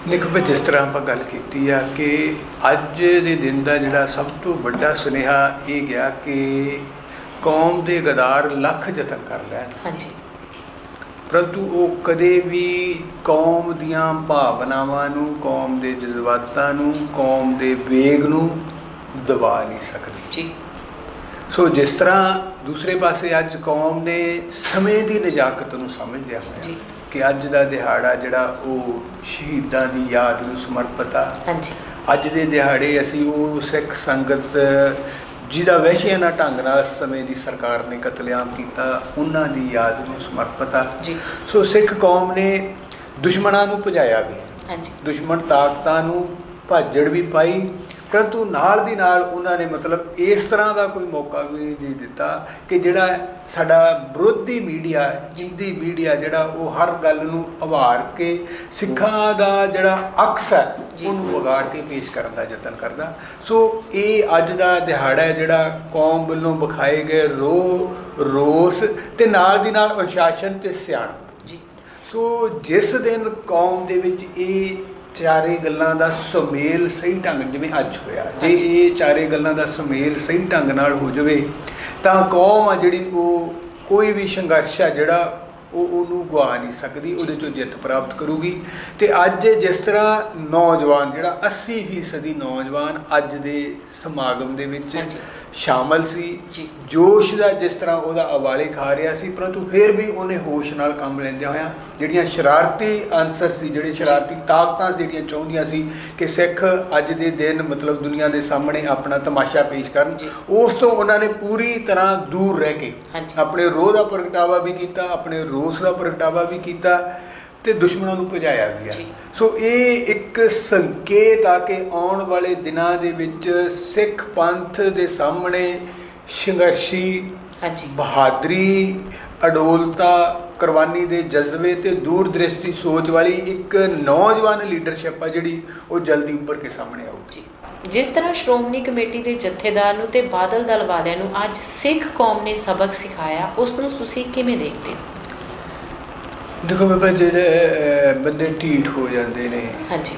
ਦੇਖੋ ਵੀ ਜਿਸ ਤਰ੍ਹਾਂ ਆਪਾਂ ਗੱਲ ਕੀਤੀ ਆ ਕਿ ਅੱਜ ਦੇ ਦਿਨ ਦਾ ਜਿਹੜਾ ਸਭ ਤੋਂ ਵੱਡਾ ਸੁਨੇਹਾ ਇਹ ਗਿਆ ਕਿ ਕੌਮ ਦੇ ਗਦਾਰ ਲੱਖ ਯਤਨ ਕਰ ਲੈਣ। ਹਾਂਜੀ। ਪਰੰਤੂ ਉਹ ਕਦੇ ਵੀ ਕੌਮ ਦੀਆਂ ਭਾਵਨਾਵਾਂ ਨੂੰ ਕੌਮ ਦੇ ਜਜ਼ਬਾਤਾਂ ਨੂੰ ਕੌਮ ਦੇ ਵੇਗ ਨੂੰ ਦਬਾ ਨਹੀਂ ਸਕਦੇ। ਜੀ। ਸੋ ਜਿਸ ਤਰ੍ਹਾਂ ਦੂਸਰੇ ਪਾਸੇ ਅੱਜ ਕੌਮ ਨੇ ਸਮੇਂ ਦੀ ਨਜਾਕਤ ਨੂੰ ਸਮਝਦਿਆ ਜੀ। ਹੋਇਆ ਕਿ ਅੱਜ ਦਾ ਦਿਹਾੜਾ ਜਿਹੜਾ ਉਹ ਸ਼ਹੀਦਾਂ ਦੀ ਯਾਦ ਨੂੰ ਸਮਰਪਿਤ। ਆ ਹਾਂਜੀ। ਅੱਜ ਦੇ ਦਿਹਾੜੇ ਅਸੀਂ ਉਹ ਸਿੱਖ ਸੰਗਤ ਜਿਹਦਾ ਵਹਿਸ਼ੀਆਨਾ ਢੰਗ ਨਾਲ ਇਸ ਸਮੇਂ ਦੀ ਸਰਕਾਰ ਨੇ ਕਤਲੇਆਮ ਕੀਤਾ ਉਹਨਾਂ ਦੀ ਯਾਦ ਨੂੰ ਸਮਰਪਿਤ। ਆ ਜੀ। ਸੋ ਸਿੱਖ ਕੌਮ ਨੇ ਦੁਸ਼ਮਣਾਂ ਨੂੰ ਭਜਾਇਆ ਵੀ। ਹਾਂਜੀ। ਦੁਸ਼ਮਣ ਤਾਕਤਾਂ ਨੂੰ ਭਾਜੜ ਵੀ ਪਾਈ ਪਰੰਤੂ ਨਾਲ ਦੀ ਨਾਲ ਉਹਨਾਂ ਨੇ ਮਤਲਬ ਇਸ ਤਰ੍ਹਾਂ ਦਾ ਕੋਈ ਮੌਕਾ ਵੀ ਨਹੀਂ ਦਿੱਤਾ ਕਿ ਜਿਹੜਾ ਸਾਡਾ ਵਿਰੋਧੀ ਮੀਡੀਆ ਜਿੰਦੀ ਮੀਡੀਆ ਜਿਹੜਾ ਉਹ ਹਰ ਗੱਲ ਨੂੰ ਉਭਾਰ ਕੇ ਸਿੱਖਾਂ ਦਾ ਜਿਹੜਾ ਅਕਸ ਹੈ। ਉਹਨੂੰ ਵਿਗਾੜ ਕੇ ਪੇਸ਼ ਕਰਨ ਦਾ ਯਤਨ ਕਰਦਾ। ਸੋ ਇਹ ਅੱਜ ਦਾ ਦਿਹਾੜਾ ਹੈ ਜਿਹੜਾ ਕੌਮ ਵੱਲੋਂ ਵਿਖਾਏ ਗਏ ਰੋ ਰੋਸ ਤੇ ਨਾਲ ਦੀ ਨਾਲ ਅਨੁਸ਼ਾਸਨ ਤੇ ਸਿਆਣਪ। ਜੀ। ਸੋ ਜਿਸ ਦਿਨ ਕੌਮ ਦੇ ਵਿੱਚ ਇਹ ਚਾਰੇ ਗੱਲਾਂ ਦਾ ਸੁਮੇਲ ਸਹੀ ਢੰਗ ਜਿਵੇਂ ਅੱਜ ਹੋਇਆ ਜੇ। ਇਹ ਚਾਰੇ ਗੱਲਾਂ ਦਾ ਸੁਮੇਲ ਸਹੀ ਢੰਗ ਨਾਲ ਹੋ ਜਾਵੇ ਤਾਂ ਕੌਮ ਆ ਜਿਹੜੀ ਉਹ ਕੋਈ ਵੀ ਸੰਘਰਸ਼ ਆ ਜਿਹੜਾ ਉਹ ਉਹਨੂੰ ਗਵਾ ਨਹੀਂ ਸਕਦੀ ਉਹਦੇ ਚੋਂ ਜਿੱਤ ਪ੍ਰਾਪਤ ਕਰੂਗੀ ਤੇ ਅੱਜ ਜਿਸ ਤਰ੍ਹਾਂ ਨੌਜਵਾਨ ਜਿਹੜਾ 80 ਫੀਸਦੀ ਨੌਜਵਾਨ ਅੱਜ ਦੇ ਸਮਾਗਮ ਦੇ ਵਿੱਚ। ਸ਼ਾਮਲ ਸੀ। ਜੋਸ਼ ਦਾ ਜਿਸ ਤਰ੍ਹਾਂ ਉਹਦਾ ਅਵਾਲੇ ਖਾ ਰਿਹਾ ਸੀ ਪਰੰਤੂ ਫਿਰ ਵੀ ਉਹਨੇ ਹੋਸ਼ ਨਾਲ ਕੰਮ ਲੈਂਦਿਆਂ ਹੋਇਆਂ ਜਿਹੜੀਆਂ ਸ਼ਰਾਰਤੀ ਅਨਸਰ ਸੀ ਜਿਹੜੇ ਸ਼ਰਾਰਤੀ ਤਾਕਤਾਂ ਸੀ ਜਿਹੜੀਆਂ ਚਾਹੁੰਦੀਆਂ ਸੀ ਕਿ ਸਿੱਖ ਅੱਜ ਦੇ ਦਿਨ ਮਤਲਬ ਦੁਨੀਆ ਦੇ ਸਾਹਮਣੇ ਆਪਣਾ ਤਮਾਸ਼ਾ ਪੇਸ਼ ਕਰਨ। ਉਸ ਤੋਂ ਉਹਨਾਂ ਨੇ ਪੂਰੀ ਤਰ੍ਹਾਂ ਦੂਰ ਰਹਿ ਕੇ। ਆਪਣੇ ਰੋਹ ਦਾ ਪ੍ਰਗਟਾਵਾ ਵੀ ਕੀਤਾ ਆਪਣੇ ਰੋਸ ਦਾ ਪ੍ਰਗਟਾਵਾ ਵੀ ਕੀਤਾ ਤੇ ਦੁਸ਼ਮਣਾਂ ਨੂੰ ਭਜਾਇਆ ਵੀ ਜੀ। ਆ ਸੋ ਇਹ ਇੱਕ ਸੰਕੇਤ ਆ ਕਿ ਆਉਣ ਵਾਲੇ ਦਿਨਾਂ ਦੇ ਵਿੱਚ ਸਿੱਖ ਪੰਥ ਦੇ ਸਾਹਮਣੇ ਸੰਘਰਸ਼ੀ ਹਾਂਜੀ। ਬਹਾਦਰੀ ਅਡੋਲਤਾ ਕੁਰਬਾਨੀ ਦੇ ਜਜ਼ਬੇ ਤੇ ਦੂਰਦ੍ਰਿਸ਼ਟੀ ਸੋਚ ਵਾਲੀ ਇੱਕ ਨੌਜਵਾਨ ਲੀਡਰਸ਼ਿਪ ਆ ਜਿਹੜੀ ਉਹ ਜਲਦੀ ਉੱਭਰ ਕੇ ਸਾਹਮਣੇ ਆਊਗੀ। ਜਿਸ ਤਰ੍ਹਾਂ ਸ਼੍ਰੋਮਣੀ ਕਮੇਟੀ ਦੇ ਜਥੇਦਾਰ ਨੂੰ ਤੇ ਬਾਦਲ ਦਲ ਵਾਲਿਆਂ ਨੂੰ ਅੱਜ ਸਿੱਖ ਕੌਮ ਨੇ ਸਬਕ ਸਿਖਾਇਆ ਉਸ ਨੂੰ ਤੁਸੀਂ ਕਿਵੇਂ ਦੇਖਦੇ ਹੋ? ਦੇਖੋ ਬਾਬਾ ਜਿਹੜੇ ਅਹ, ਬੰਦੇ ਢੀਠ ਹੋ ਜਾਂਦੇ ਨੇ ਹਾਂਜੀ।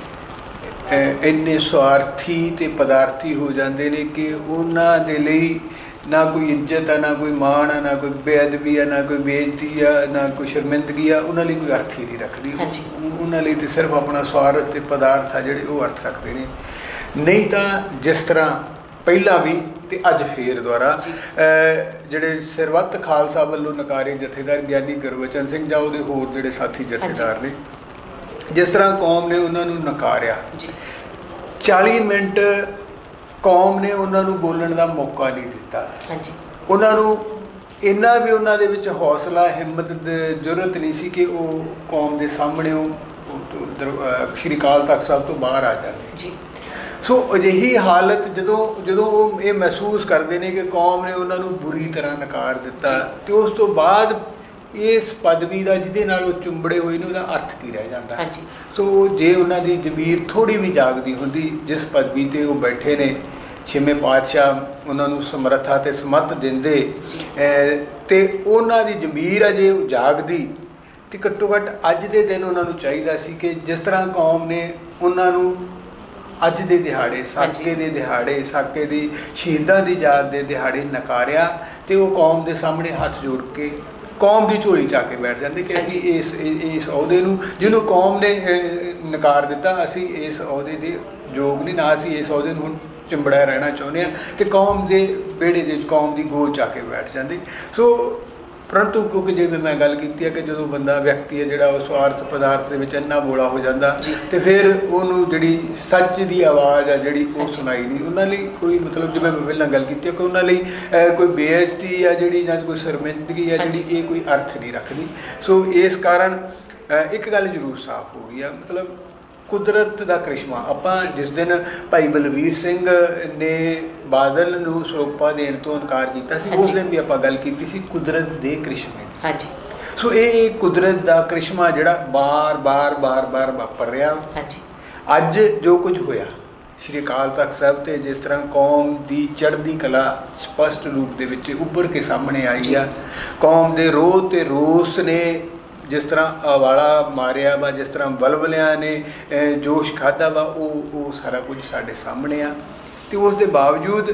ਅਹ, ਇੰਨੇ ਸਵਾਰਥੀ ਤੇ ਪਦਾਰਥੀ ਹੋ ਜਾਂਦੇ ਨੇ ਕਿ ਉਹਨਾਂ ਦੇ ਲਈ ਨਾ ਕੋਈ ਇੱਜ਼ਤ ਆ ਨਾ ਕੋਈ ਮਾਣ ਆ ਨਾ ਕੋਈ ਬੇਅਦਬੀ ਆ ਨਾ ਕੋਈ ਬੇਇੱਜ਼ਤੀ ਆ ਨਾ ਕੋਈ ਸ਼ਰਮਿੰਦਗੀ ਆ ਉਹਨਾਂ ਲਈ ਕੋਈ ਅਰਥ ਹੀ ਨਹੀਂ ਰੱਖਦੀ। ਹਾਂਜੀ। ਉਹ- ਉਹਨਾਂ ਲਈ ਤੇ ਸਿਰਫ ਆਪਣਾ ਸਵਾਰਥ ਤੇ ਪਦਾਰਥ ਆ ਜਿਹੜੇ ਉਹ ਅਰਥ ਰੱਖਦੇ ਨੇ। ਨਹੀਂ ਤਾਂ ਜਿਸ ਤਰ੍ਹਾਂ ਪਹਿਲਾਂ ਵੀ ਤੇ ਅੱਜ ਫੇਰ ਦੁਆਰਾ ਜਿਹੜੇ ਸਰਵੱਤ ਖਾਲਸਾ ਵੱਲੋਂ ਨਕਾਰੇ ਜਥੇਦਾਰ ਗਿਆਨੀ ਗੁਰਬਚਨ ਸਿੰਘ ਜਾਂ ਉਹਦੇ ਹੋਰ ਜਿਹੜੇ ਸਾਥੀ ਜਥੇਦਾਰ ਨੇ ਜਿਸ ਤਰ੍ਹਾਂ ਕੌਮ ਨੇ ਉਹਨਾਂ ਨੂੰ ਨਕਾਰਿਆ। ਜੀ। 40 ਮਿੰਟ ਕੌਮ ਨੇ ਉਹਨਾਂ ਨੂੰ ਬੋਲਣ ਦਾ ਮੌਕਾ ਨਹੀਂ ਦਿੱਤਾ। ਹਾਂਜੀ। ਉਹਨਾਂ ਨੂੰ ਇੰਨਾ ਵੀ ਉਹਨਾਂ ਦੇ ਵਿੱਚ ਹੌਸਲਾ ਹਿੰਮਤ ਦੀ ਜ਼ਰੂਰਤ ਨਹੀਂ ਸੀ ਕਿ ਉਹ ਕੌਮ ਦੇ ਸਾਹਮਣੇ ਉਹ ਸ਼੍ਰੀ ਅਕਾਲ ਤਖਤ ਸਾਹਿਬ ਤੋਂ ਬਾਹਰ ਆ ਜਾਂਦੇ ਜੀ। ਸੋ ਅਜਿਹੀ ਹਾਲਤ ਜਦੋਂ ਜਦੋਂ ਉਹ ਇਹ ਮਹਿਸੂਸ ਕਰਦੇ ਨੇ ਕਿ ਕੌਮ ਨੇ ਉਹਨਾਂ ਨੂੰ ਬੁਰੀ ਤਰ੍ਹਾਂ ਨਕਾਰ ਦਿੱਤਾ। ਤੇ ਉਸ ਤੋਂ ਬਾਅਦ ਇਸ ਪਦਵੀ ਦਾ ਜਿਹਦੇ ਨਾਲ ਉਹ ਚੁੰਬੜੇ ਹੋਏ ਨੇ ਉਹਦਾ ਅਰਥ ਕੀ ਰਹਿ ਜਾਂਦਾ ਹਾਂਜੀ ਸੋ ਜੇ ਉਹਨਾਂ ਦੀ ਜ਼ਮੀਰ ਥੋੜੀ ਵੀ ਜਾਗਦੀ ਹੁੰਦੀ ਜਿਸ ਪਦਵੀ ਤੇ ਉਹ ਬੈਠੇ ਨੇ ਛੇਵੇਂ ਪਾਤਸ਼ਾਹ ਉਹਨਾਂ ਨੂੰ ਸਮਰੱਥਾ ਤੇ ਸਮੱਤ ਦਿੰਦੇ ਤੇ ਉਹਨਾਂ ਦੀ ਜ਼ਮੀਰ ਆ ਜੇ ਉਹ ਜਾਗਦੀ ਤੇ ਘੱਟੋ ਘੱਟ ਅੱਜ ਦੇ ਦਿਨ ਉਹਨਾਂ ਨੂੰ ਚਾਹੀਦਾ ਸੀ ਕਿ ਜਿਸ ਤਰ੍ਹਾਂ ਕੌਮ ਨੇ ਉਹਨਾਂ ਨੂੰ ਅੱਜ ਦੇ ਦਿਹਾੜੇ ਸਾਕੇ। ਦੇ ਦਿਹਾੜੇ ਸਾਕੇ ਦੀ ਸ਼ਹੀਦਾਂ ਦੀ ਯਾਦ ਦੇ ਦਿਹਾੜੇ ਨਕਾਰਿਆ ਤੇ ਉਹ ਕੌਮ ਦੇ ਸਾਹਮਣੇ ਹੱਥ ਜੋੜ ਕੇ ਕੌਮ ਦੀ ਝੋਲੀ ਚਾ ਕੇ ਬੈਠ ਜਾਂਦੇ ਕਿ ਅਸੀਂ। ਇਸ ਇਸ ਅਹੁਦੇ ਨੂੰ ਜਿਹਨੂੰ ਕੌਮ ਨੇ ਨਕਾਰ ਦਿੱਤਾ ਅਸੀਂ ਇਸ ਅਹੁਦੇ ਦੇ ਯੋਗ ਨਹੀਂ ਨਾ ਅਸੀਂ ਇਸ ਅਹੁਦੇ ਨੂੰ ਹੁਣ ਚਿੰਬੜਿਆ ਰਹਿਣਾ ਚਾਹੁੰਦੇ ਹਾਂ ਤੇ ਕੌਮ ਦੇ ਬੇੜੇ ਦੇ ਵਿੱਚ ਕੌਮ ਦੀ ਗੋਦ ਚਾ ਕੇ ਬੈਠ ਜਾਂਦੇ ਸੋ ਪਰੰਤੂ ਕਿਉਂਕਿ ਜਿਵੇਂ ਮੈਂ ਗੱਲ ਕੀਤੀ ਹੈ ਕਿ ਜਦੋਂ ਬੰਦਾ ਵਿਅਕਤੀ ਹੈ ਜਿਹੜਾ ਉਹ ਸਵਾਰਥ ਪਦਾਰਥ ਦੇ ਵਿੱਚ ਇੰਨਾ ਬੋਲਾ ਹੋ ਜਾਂਦਾ। ਤੇ ਫਿਰ ਉਹਨੂੰ ਜਿਹੜੀ ਸੱਚ ਦੀ ਆਵਾਜ਼ ਆ ਜਿਹੜੀ ਉਹ। ਸੁਣਾਈ ਨਹੀਂ ਉਹਨਾਂ ਲਈ ਕੋਈ ਮਤਲਬ ਜਿਵੇਂ ਮੈਂ ਪਹਿਲਾਂ ਗੱਲ ਕੀਤੀ ਹੈ ਕਿ ਉਹਨਾਂ ਲਈ ਕੋਈ ਬੇਇੱਜ਼ਤੀ ਆ ਜਿਹੜੀ ਜਾਂ ਕੋਈ ਸ਼ਰਮਿੰਦਗੀ ਆ। ਜਿਹੜੀ ਇਹ ਕੋਈ ਅਰਥ ਨਹੀਂ ਰੱਖਦੀ ਸੋ ਇਸ ਕਾਰਨ ਇੱਕ ਗੱਲ ਜ਼ਰੂਰ ਸਾਫ਼ ਹੋ ਗਈ ਆ ਮਤਲਬ ਕੁਦਰਤ ਦਾ ਕ੍ਰਿਸ਼ਮਾ ਆਪਾਂ। ਜਿਸ ਦਿਨ ਭਾਈ ਬਲਵੀਰ ਸਿੰਘ ਨੇ ਬਾਦਲ ਨੂੰ ਸਰੋਪਾ ਦੇਣ ਤੋਂ ਇਨਕਾਰ ਕੀਤਾ ਸੀ ਉਸ। ਦਿਨ ਵੀ ਆਪਾਂ ਗੱਲ ਕੀਤੀ ਸੀ ਕੁਦਰਤ ਦੇ ਕ੍ਰਿਸ਼ਮੇ ਦੀ ਹਾਂਜੀ ਸੋ ਇਹ ਕੁਦਰਤ ਦਾ ਕ੍ਰਿਸ਼ਮਾ ਜਿਹੜਾ ਬਾਰ-ਬਾਰ ਬਾਰ-ਬਾਰ ਵਾਪਰ ਰਿਹਾ ਹਾਂਜੀ ਅੱਜ ਜੋ ਕੁਝ ਹੋਇਆ ਸ਼੍ਰੀ ਅਕਾਲ ਤਖਤ ਸਾਹਿਬ ਤੇ ਜਿਸ ਤਰ੍ਹਾਂ ਕੌਮ ਦੀ ਚੜ੍ਹਦੀ ਕਲਾ ਸਪਸ਼ਟ ਰੂਪ ਦੇ ਵਿੱਚ ਉੱਭਰ ਕੇ ਸਾਹਮਣੇ ਆਈ। ਆ ਕੌਮ ਦੇ ਰੋਹ ਤੇ ਰੋਸ ਨੇ ਜਿਸ ਤਰ੍ਹਾਂ ਅਵਾਲਾ ਮਾਰਿਆ ਵਾ ਜਿਸ ਤਰ੍ਹਾਂ ਬਲਬਲਿਆਂ ਨੇ ਜੋਸ਼ ਖਾਦਾ ਵਾ ਉਹ ਉਹ ਸਾਰਾ ਕੁਝ ਸਾਡੇ ਸਾਹਮਣੇ ਆ ਤੇ ਉਸ ਦੇ ਬਾਵਜੂਦ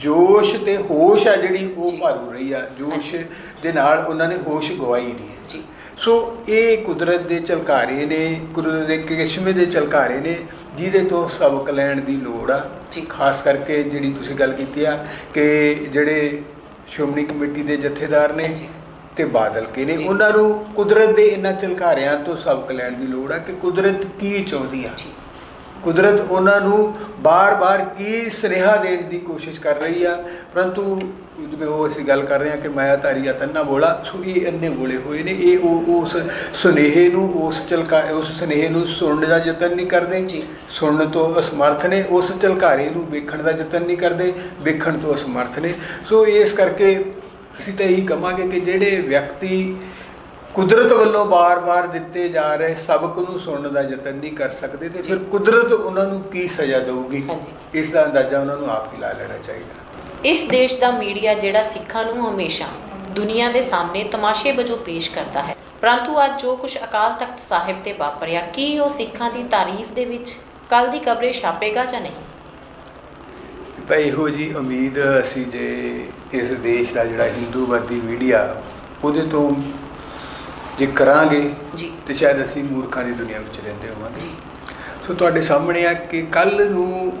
ਜੋਸ਼ ਤੇ ਹੋਸ਼ ਆ ਜਿਹੜੀ ਉਹ। ਭਾਰੂ ਰਹੀ ਆ ਜੋਸ਼। ਦੇ ਨਾਲ ਉਹਨਾਂ ਨੇ ਹੋਸ਼ ਗਵਾਈ ਨਹੀਂ ਜੀ ਸੋ ਇਹ ਕੁਦਰਤ ਦੇ ਝਲਕਾਰੇ ਨੇ ਕੁਦਰਤ ਦੇ ਕ੍ਰਿਸ਼ਮੇ ਦੇ ਝਲਕਾਰੇ ਨੇ ਜਿਹਦੇ ਤੋਂ ਸਬਕ ਲੈਣ ਦੀ ਲੋੜ ਆ ਜੀ। ਖਾਸ ਕਰਕੇ ਜਿਹੜੀ ਤੁਸੀਂ ਗੱਲ ਕੀਤੀ ਆ ਕਿ ਜਿਹੜੇ ਸ਼੍ਰੋਮਣੀ ਕਮੇਟੀ ਦੇ ਜਥੇਦਾਰ ਨੇ। ਤੇ ਬਾਦਲ ਕੇ ਨੇ। ਉਹਨਾਂ ਨੂੰ ਕੁਦਰਤ ਦੇ ਇਹਨਾਂ ਝਲਕਾਰਿਆਂ ਤੋਂ ਸਬਕ ਲੈਣ ਦੀ ਲੋੜ ਆ ਕਿ ਕੁਦਰਤ ਕੀ ਚਾਹੁੰਦੀ ਆ? ਜੀ। ਕੁਦਰਤ ਉਹਨਾਂ ਨੂੰ ਬਾਰ-ਬਾਰ ਕੀ ਸੁਨੇਹਾ ਦੇਣ ਦੀ ਕੋਸ਼ਿਸ਼ ਕਰ ਰਹੀ ਆ? ਪਰੰਤੂ ਜਿਵੇਂ ਉਹ ਅਸੀਂ ਗੱਲ ਕਰ ਰਹੇ ਹਾਂ ਕਿ ਮਾਇਆ ਧਾਰੀ ਤੰਨਾ ਬੋਲਾ ਸੋ ਇਹ ਇੰਨੇ ਬੋਲੇ ਹੋਏ ਨੇ ਇਹ ਉਹ ਉਸ ਸੁਨੇਹੇ ਨੂੰ ਉਸ ਚਲਕਾ ਉਸ ਸੁਨੇਹੇ ਨੂੰ ਸੁਣਨ ਦਾ ਯਤਨ ਨਹੀਂ ਕਰਦੇ ਜੀ। ਸੁਣਨ ਤੋਂ ਅਸਮਰਥ ਨੇ ਉਸ ਝਲਕਾਰੇ ਨੂੰ ਵੇਖਣ ਦਾ ਯਤਨ ਨਹੀਂ ਕਰਦੇ ਵੇਖਣ ਤੋਂ ਅਸਮਰਥ ਨੇ। ਸੋ ਇਸ ਕਰਕੇ ਅਸੀਂ ਤਾਂ ਇਹੀ ਕਹਾਂਗੇ ਕਿ ਜਿਹੜੇ ਵਿਅਕਤੀ ਕੁਦਰਤ ਵੱਲੋਂ ਬਾਰ-ਬਾਰ ਦਿੱਤੇ ਜਾ ਰਹੇ ਸਬਕ ਨੂੰ ਸੁਣਨ ਦਾ ਯਤਨ ਨਹੀਂ ਕਰ ਸਕਦੇ ਤੇ। ਫਿਰ ਕੁਦਰਤ ਉਹਨਾਂ ਨੂੰ ਕੀ ਸਜ਼ਾ ਦੇਊਗੀ। ਇਸ ਦਾ ਅੰਦਾਜ਼ਾ ਉਹਨਾਂ ਨੂੰ ਆਪ ਹੀ ਲਾ ਲੈਣਾ ਚਾਹੀਦਾ ਇਸ ਦੇਸ਼ ਦਾ ਮੀਡੀਆ ਜਿਹੜਾ ਸਿੱਖਾਂ ਨੂੰ ਹਮੇਸ਼ਾ ਦੁਨੀਆ ਦੇ ਸਾਹਮਣੇ ਤਮਾਸ਼ੇ ਵਜੋਂ ਪੇਸ਼ ਕਰਦਾ ਹੈ ਪਰੰਤੂ ਅੱਜ ਜੋ ਕੁਝ ਅਕਾਲ ਤਖਤ ਸਾਹਿਬ ਤੇ ਵਾਪਰਿਆ ਕੀ ਉਹ ਸਿੱਖਾਂ ਦੀ ਤਾਰੀਫ ਦੇ ਵਿੱਚ ਕੱਲ ਦੀ ਕਬਰੇ ਛਾਪੇਗਾ ਜਾਂ ਨਹੀਂ ਭਾਈ ਇਹੋ ਜੀ ਉਮੀਦ ਅਸੀਂ ਜੇ ਇਸ ਦੇਸ਼ ਦਾ ਜਿਹੜਾ ਹਿੰਦੂਵਾਦੀ ਮੀਡੀਆ ਉਹਦੇ ਤੋਂ ਜੇ ਕਰਾਂਗੇ ਜੀ। ਤੇ ਸ਼ਾਇਦ ਅਸੀਂ ਮੂਰਖਾਂ ਦੀ ਦੁਨੀਆ ਵਿੱਚ ਰਹਿੰਦੇ ਹੋਵਾਂਗੇ। ਜੀ। ਸੋ ਤੁਹਾਡੇ ਸਾਹਮਣੇ ਆ ਕਿ ਕੱਲ ਨੂੰ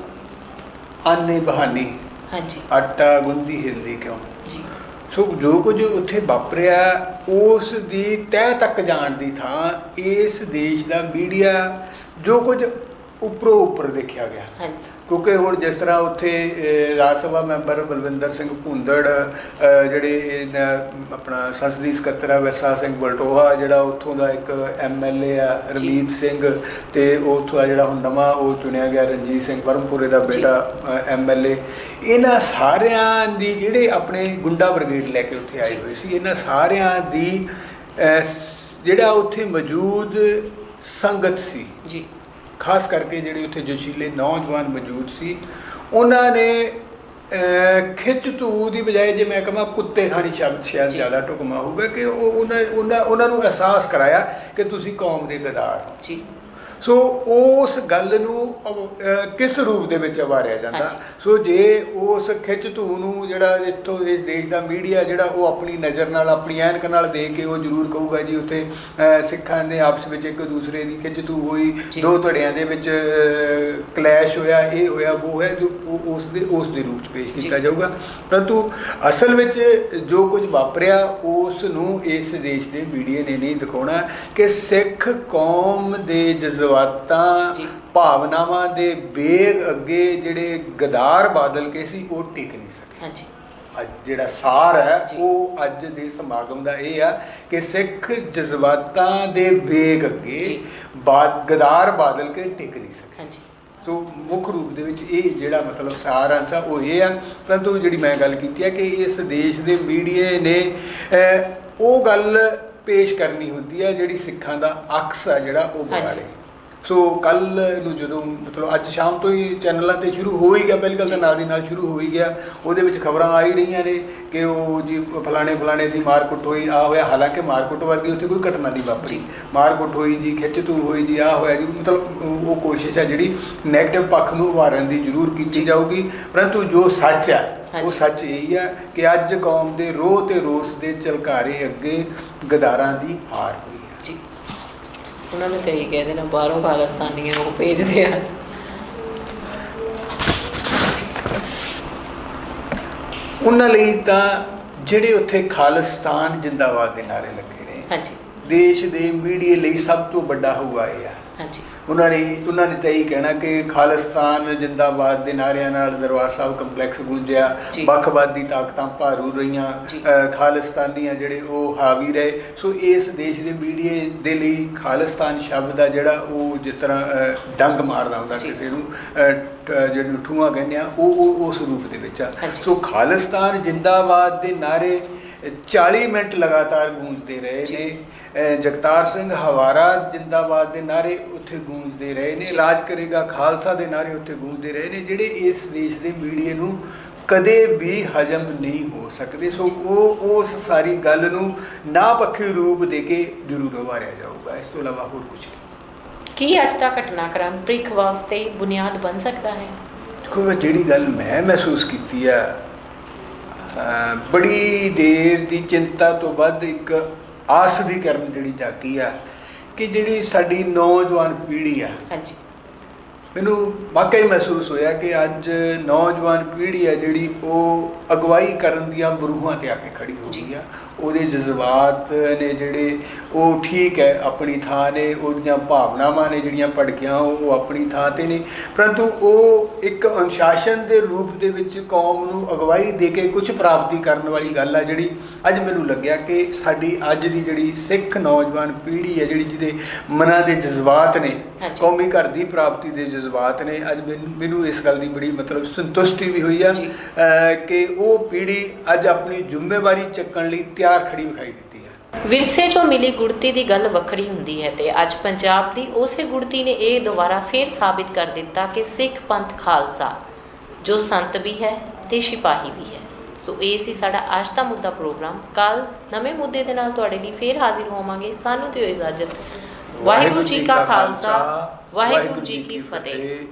ਆਨੇ ਬਹਾਨੇ ਹਾਂਜੀ। ਆਟਾ ਗੁੰਦੀ ਹਿਲਦੀ ਕਿਉਂ? ਜੀ। ਸੋ ਜੋ ਕੁਝ ਉੱਥੇ ਵਾਪਰਿਆ ਉਸ ਦੀ ਤਹਿ ਤੱਕ ਜਾਣ ਦੀ ਥਾਂ ਇਸ ਦੇਸ਼ ਦਾ ਮੀਡੀਆ ਜੋ ਕੁਝ ਉੱਪਰੋਂ ਉੱਪਰ ਦੇਖਿਆ ਗਿਆ। ਹਾਂਜੀ। ਕਿਉਂਕਿ ਹੁਣ ਜਿਸ ਤਰ੍ਹਾਂ ਉੱਥੇ ਰਾਜ ਸਭਾ ਮੈਂਬਰ ਬਲਵਿੰਦਰ ਸਿੰਘ ਭੁੰਦੜ ਜਿਹੜੇ ਆਪਣਾ ਸੰਸਦੀ ਸਕੱਤਰ ਆ ਵਿਰਸਾ ਸਿੰਘ ਬਲਟੋਹਾ ਜਿਹੜਾ ਉੱਥੋਂ ਦਾ ਇੱਕ ਐਮਐਲਏ ਆ ਰਮੀਤ ਸਿੰਘ ਤੇ ਉੱਥੋਂ ਦਾ ਜਿਹੜਾ ਹੁਣ ਨਵਾਂ ਉਹ ਚੁਣਿਆ ਗਿਆ ਰਣਜੀਤ ਸਿੰਘ ਬਰਮਪੁਰੇ ਦਾ। ਬੇਟਾ ਐਮਐਲਏ ਇਹਨਾਂ ਸਾਰਿਆਂ ਦੀ ਜਿਹੜੇ ਆਪਣੇ ਗੁੰਡਾ ਬ੍ਰਿਗੇਡ ਲੈ ਕੇ ਉੱਥੇ ਆਏ। ਹੋਏ ਸੀ ਇਹਨਾਂ ਸਾਰਿਆਂ ਦੀ ਜਿਹੜਾ ਉੱਥੇ ਮੌਜੂਦ ਸੰਗਤ ਸੀ ਜੀ ਖਾਸ ਕਰਕੇ ਜਿਹੜੇ ਉੱਥੇ ਜੋਸ਼ੀਲੇ ਨੌਜਵਾਨ ਮੌਜੂਦ ਸੀ ਉਹਨਾਂ ਨੇ ਖਿੱਚ ਧੂ ਦੀ ਬਜਾਏ ਜੇ ਮੈਂ ਕਹਾਂ ਕੁੱਤੇ ਖਾਣੀ ਸ਼ਬਦ ਸ਼ਾਇਦ। ਜ਼ਿਆਦਾ ਢੁਕਮਾ ਹੋਊਗਾ ਕਿ ਉਹ ਉਹਨਾਂ ਉਹਨਾਂ ਉਹਨਾਂ ਨੂੰ ਅਹਿਸਾਸ ਕਰਾਇਆ ਕਿ ਤੁਸੀਂ ਕੌਮ ਦੇ ਗਦਾਰ ਹੋ ਜੀ ਸੋ ਉਸ ਗੱਲ ਨੂੰ ਕਿਸ ਰੂਪ ਦੇ ਵਿੱਚ ਉਭਾਰਿਆ ਜਾਂਦਾ। ਸੋ ਜੇ ਉਸ ਖਿੱਚ ਧੂ ਨੂੰ ਜਿਹੜਾ ਇੱਥੋਂ ਇਸ ਦੇਸ਼ ਦਾ ਮੀਡੀਆ ਜਿਹੜਾ ਉਹ ਆਪਣੀ ਨਜ਼ਰ ਨਾਲ ਆਪਣੀ ਐਨਕ ਨਾਲ ਦੇਖ ਕੇ ਉਹ ਜ਼ਰੂਰ ਕਹੂਗਾ ਜੀ ਉੱਥੇ ਸਿੱਖਾਂ ਦੇ ਆਪਸ ਵਿੱਚ ਇੱਕ ਦੂਸਰੇ ਦੀ ਖਿੱਚ ਧੂ ਹੋਈ। ਦੋ ਧੜਿਆਂ ਦੇ ਵਿੱਚ ਕਲੈਸ਼ ਹੋਇਆ ਇਹ ਹੋਇਆ ਉਹ ਹੈ ਜੋ ਉਸ ਦੇ ਉਸ ਦੇ ਰੂਪ ਚ ਪੇਸ਼। ਕੀਤਾ ਜਾਊਗਾ ਪਰੰਤੂ ਅਸਲ ਵਿੱਚ ਜੋ ਕੁਝ ਵਾਪਰਿਆ ਉਸ ਨੂੰ ਇਸ ਦੇਸ਼ ਦੇ ਮੀਡੀਆ ਨੇ ਨਹੀਂ ਦਿਖਾਉਣਾ ਕਿ ਸਿੱਖ ਕੌਮ ਦੇ ਜਜ਼ਬਾਤਾਂ। ਭਾਵਨਾਵਾਂ ਦੇ ਵੇਗ ਅੱਗੇ ਜਿਹੜੇ ਗਦਾਰ ਬਾਦਲ ਕੇ ਸੀ ਉਹ ਟਿਕ ਨਹੀਂ ਸਕੇ ਹਾਂਜੀ ਅੱਜ ਜਿਹੜਾ ਸਾਰ ਹੈ। ਉਹ ਅੱਜ ਦੇ ਸਮਾਗਮ ਦਾ ਇਹ ਆ ਕਿ ਸਿੱਖ ਜਜ਼ਬਾਤਾਂ ਦੇ ਵੇਗ ਅੱਗੇ। ਬਾਦ ਗਦਾਰ ਬਾਦਲ ਕੇ ਟਿਕ ਨਹੀਂ ਸਕੇ ਹਾਂਜੀ ਸੋ ਮੁੱਖ ਰੂਪ ਦੇ ਵਿੱਚ ਇਹ ਜਿਹੜਾ ਮਤਲਬ ਸਾਰਾਂਸ਼ ਆ ਉਹ ਇਹ ਆ ਪਰੰਤੂ ਜਿਹੜੀ ਮੈਂ ਗੱਲ ਕੀਤੀ ਹੈ ਕਿ ਇਸ ਦੇਸ਼ ਦੇ ਮੀਡੀਆ ਨੇ ਉਹ ਗੱਲ ਪੇਸ਼ ਕਰਨੀ ਹੁੰਦੀ ਹੈ ਜਿਹੜੀ ਸਿੱਖਾਂ ਦਾ ਅਕਸ ਆ ਜਿਹੜਾ ਉਹ। ਰਹੇ ਸੋ ਕੱਲ ਨੂੰ ਜਦੋਂ ਮਤਲਬ ਅੱਜ ਸ਼ਾਮ ਤੋਂ ਹੀ ਚੈਨਲਾਂ ਤੇ ਸ਼ੁਰੂ ਹੋ ਹੀ ਗਿਆ ਪਹਿਲੀ ਗੱਲ ਤਾਂ ਨਾਲ ਦੀ ਨਾਲ ਸ਼ੁਰੂ ਹੋ ਹੀ ਗਿਆ। ਉਹਦੇ ਵਿੱਚ ਖਬਰਾਂ ਆ ਹੀ ਰਹੀਆਂ ਨੇ ਕਿ ਉਹ ਜੀ ਫਲਾਣੇ ਫਲਾਣੇ ਦੀ ਮਾਰਕੁੱਟ ਹੋਈ ਆ ਹੋਇਆ। ਹਾਲਾਂਕਿ ਮਾਰਕੁੱਟ ਵਰਗੀ ਉੱਥੇ ਕੋਈ ਘਟਨਾ ਨਹੀਂ ਵਾਪਰੀ। ਜੀ। ਮਾਰਕੁੱਟ ਹੋਈ ਜੀ ਖਿੱਚ ਤੂ ਹੋਈ ਜੀ ਆ ਹੋਇਆ ਜੀ। ਮਤਲਬ ਉਹ ਕੋਸ਼ਿਸ਼ ਹੈ ਜਿਹੜੀ 네ਗੇਟਿਵ ਪੱਖ ਨੂੰ ਉਭਾਰਨ ਦੀ ਜ਼ਰੂਰ ਕੀਤੀ ਜਾਊਗੀ। ਪਰੰਤੂ ਜੋ ਸੱਚ ਹੈ ਉਹ। ਸੱਚ ਇਹੀ ਹੈ ਕਿ ਅੱਜ ਕੌਮ ਦੇ ਰੋਹ ਤੇ ਰੋਸ ਦੇ ਝਲਕਾਰੇ ਅੱਗੇ ਗਦਾਰਾਂ ਦੀ ਹਾਰ ਹੋਈ। ਉਹਨਾਂ ਨੇ ਤਾਂ ਇਹ ਕਹਿ ਦੇਣਾ ਬਾਹਰੋਂ ਖਾਲਿਸਤਾਨੀ ਉਹ ਭੇਜਦੇ ਆ। ਉਹਨਾਂ ਲਈ ਤਾਂ ਜਿਹੜੇ ਉੱਥੇ ਖਾਲਿਸਤਾਨ ਜਿੰਦਾਬਾਦ ਦੇ ਨਾਰੇ ਲੱਗੇ ਨੇ ਹਾਂਜੀ। ਦੇਸ਼ ਦੇ ਮੀਡੀਆ ਲਈ ਸਭ ਤੋਂ ਵੱਡਾ ਹੁਆ ਇਹ ਆ। ਹਾਂਜੀ। ਉਹਨਾਂ ਨੇ ਉਹਨਾਂ ਨੇ ਤਾਂ ਇਹੀ ਕਹਿਣਾ ਕਿ ਖਾਲਿਸਤਾਨ ਜਿੰਦਾਬਾਦ ਦੇ ਨਾਰਿਆਂ ਨਾਲ ਦਰਬਾਰ ਸਾਹਿਬ ਕੰਪਲੈਕਸ ਗੂੰਜਿਆ ਜੀ। ਵੱਖਵਾਦੀ ਤਾਕਤਾਂ ਭਾਰੂ ਰਹੀਆਂ ਖਾਲਿਸਤਾਨੀਆਂ ਜਿਹੜੇ ਉਹ ਹਾਵੀ ਰਹੇ ਸੋ ਇਸ ਦੇਸ਼ ਦੇ ਮੀਡੀਆ ਦੇ ਲਈ ਖਾਲਿਸਤਾਨ ਸ਼ਬਦ ਆ ਜਿਹੜਾ ਉਹ ਜਿਸ ਤਰ੍ਹਾਂ ਡੰਗ ਮਾਰਦਾ ਹੁੰਦਾ। ਕਿਸੇ ਨੂੰ ਜਿਹਨੂੰ ਠੂਆ ਕਹਿੰਦੇ ਆ ਉਹ ਉਸ ਰੂਪ ਦੇ ਵਿੱਚ ਆ। ਸੋ ਖਾਲਿਸਤਾਨ ਜਿੰਦਾਬਾਦ ਦੇ ਨਾਰੇ 40 ਮਿੰਟ ਲਗਾਤਾਰ ਗੂੰਜਦੇ ਰਹੇ। ਨੇ ਜਗਤਾਰ ਸਿੰਘ ਹਵਾਰਾ ਜਿੰਦਾਬਾਦ ਦੇ ਨਾਰੇ ਉੱਥੇ ਗੂੰਜਦੇ ਰਹੇ ਨੇ। ਰਾਜ ਕਰੇਗਾ ਖਾਲਸਾ ਦੇ ਨਾਰੇ ਉੱਥੇ ਗੂੰਜਦੇ ਰਹੇ ਨੇ ਜਿਹੜੇ ਇਸ ਦੇਸ਼ ਦੇ ਮੀਡੀਆ ਨੂੰ ਕਦੇ ਵੀ ਹਜਮ ਨਹੀਂ ਹੋ ਸਕਦੇ। ਸੋ ਉਹ ਉਸ ਸਾਰੀ ਗੱਲ ਨੂੰ ਨਾ ਪੱਖੀ ਰੂਪ ਦੇ ਕੇ ਜ਼ਰੂਰ ਉਭਾਰਿਆ ਜਾਊਗਾ। ਇਸ ਤੋਂ ਇਲਾਵਾ ਹੋਰ ਕੁਝ ਨਹੀਂ। ਕੀ ਅੱਜ ਦਾ ਘਟਨਾਕ੍ਰਮ ਪ੍ਰਿਖ ਵਾਸਤੇ ਬੁਨਿਆਦ ਬਣ ਸਕਦਾ ਹੈ? ਦੇਖੋ ਜਿਹੜੀ ਗੱਲ ਮੈਂ ਮਹਿਸੂਸ ਕੀਤੀ ਆ ਬੜੀ ਦੇਰ ਦੀ ਚਿੰਤਾ ਤੋਂ ਬਾਅਦ ਇੱਕ ਆਸ ਦੀ ਕਰਨ ਜਿਹੜੀ ਜਾਗੀ ਆ ਕਿ ਜਿਹੜੀ ਸਾਡੀ ਨੌਜਵਾਨ ਪੀੜ੍ਹੀ ਆ। ਹਾਂਜੀ। ਮੈਨੂੰ ਵਾਕਈ ਮਹਿਸੂਸ ਹੋਇਆ ਕਿ ਅੱਜ ਨੌਜਵਾਨ ਪੀੜ੍ਹੀ ਆ ਜਿਹੜੀ ਉਹ ਅਗਵਾਈ ਕਰਨ ਦੀਆਂ ਬਰੂਹਾਂ ਤੇ ਆ ਕੇ ਖੜੀ ਹੋ ਗਈ ਆ। ਉਹਦੇ ਜਜ਼ਬਾਤ ਨੇ ਜਿਹੜੇ ਉਹ ਠੀਕ ਹੈ ਆਪਣੀ ਥਾਂ ਨੇ ਉਹਦੀਆਂ ਭਾਵਨਾਵਾਂ ਨੇ ਜਿਹੜੀਆਂ ਭੜਕੀਆਂ ਉਹ ਆਪਣੀ ਥਾਂ ਤੇ ਨੇ। ਪਰੰਤੂ ਉਹ ਇੱਕ ਅਨੁਸ਼ਾਸਨ ਦੇ ਰੂਪ ਦੇ ਵਿੱਚ ਕੌਮ ਨੂੰ ਅਗਵਾਈ ਦੇ ਕੇ ਕੁਝ ਪ੍ਰਾਪਤੀ ਕਰਨ ਵਾਲੀ ਗੱਲ ਆ ਜਿਹੜੀ ਅੱਜ ਮੈਨੂੰ ਲੱਗਿਆ ਕਿ ਸਾਡੀ ਅੱਜ ਦੀ ਜਿਹੜੀ ਸਿੱਖ ਨੌਜਵਾਨ ਪੀੜ੍ਹੀ ਹੈ ਜਿਹੜੀ ਜਿਹਦੇ ਮਨਾਂ ਦੇ ਜਜ਼ਬਾਤ ਨੇ। ਕੌਮੀ ਘਰ ਦੀ ਪ੍ਰਾਪਤੀ ਦੇ ਜਜ਼ਬਾਤ ਨੇ ਅੱਜ ਮੈਨੂੰ ਇਸ ਗੱਲ ਦੀ ਬੜੀ ਮਤਲਬ ਸੰਤੁਸ਼ਟੀ ਵੀ ਹੋਈ ਆ ਕਿ ਉਹ ਪੀੜ੍ਹੀ ਅੱਜ ਆਪਣੀ ਜ਼ਿੰਮੇਵਾਰੀ ਚੱਕਣ ਲਈ ਤਿਆਰ ਖੜੀ ਵਿਖਾਈ ਹੈ ਵਿਰਸੇ 'ਚੋਂ ਮਿਲੀ ਗੁੜਤੀ ਦੀ ਗੱਲ ਵੱਖਰੀ ਹੁੰਦੀ ਹੈ ਤੇ ਅੱਜ ਪੰਜਾਬ ਦੀ ਉਸੇ ਗੁੜਤੀ ਨੇ ਇਹ ਦੁਬਾਰਾ ਫੇਰ ਸਾਬਿਤ ਕਰ ਦਿੱਤਾ ਕਿ ਸਿੱਖ ਪੰਥ ਖਾਲਸਾ, ਜੋ ਸੰਤ ਵੀ ਹੈ ਤੇ ਸਿਪਾਹੀ ਵੀ ਹੈ। ਸੋ ਇਹ ਸੀ ਸਾਡਾ ਅੱਜ ਦਾ ਮੁੱਦਾ ਪ੍ਰੋਗਰਾਮ। ਕੱਲ ਨਵੇਂ ਮੁੱਦੇ ਦੇ ਨਾਲ ਤੁਹਾਡੇ ਲਈ ਫੇਰ ਹਾਜ਼ਰ ਹੋਵਾਂਗੇ। ਸਾਨੂੰ ਦਿਓ ਇਜਾਜ਼ਤ। ਵਾਹਿਗੁਰੂ ਜੀ ਕਾ ਖਾਲਸਾ, ਵਾਹਿਗੁਰੂ ਜੀ ਕੀ ਫਤਿਹ।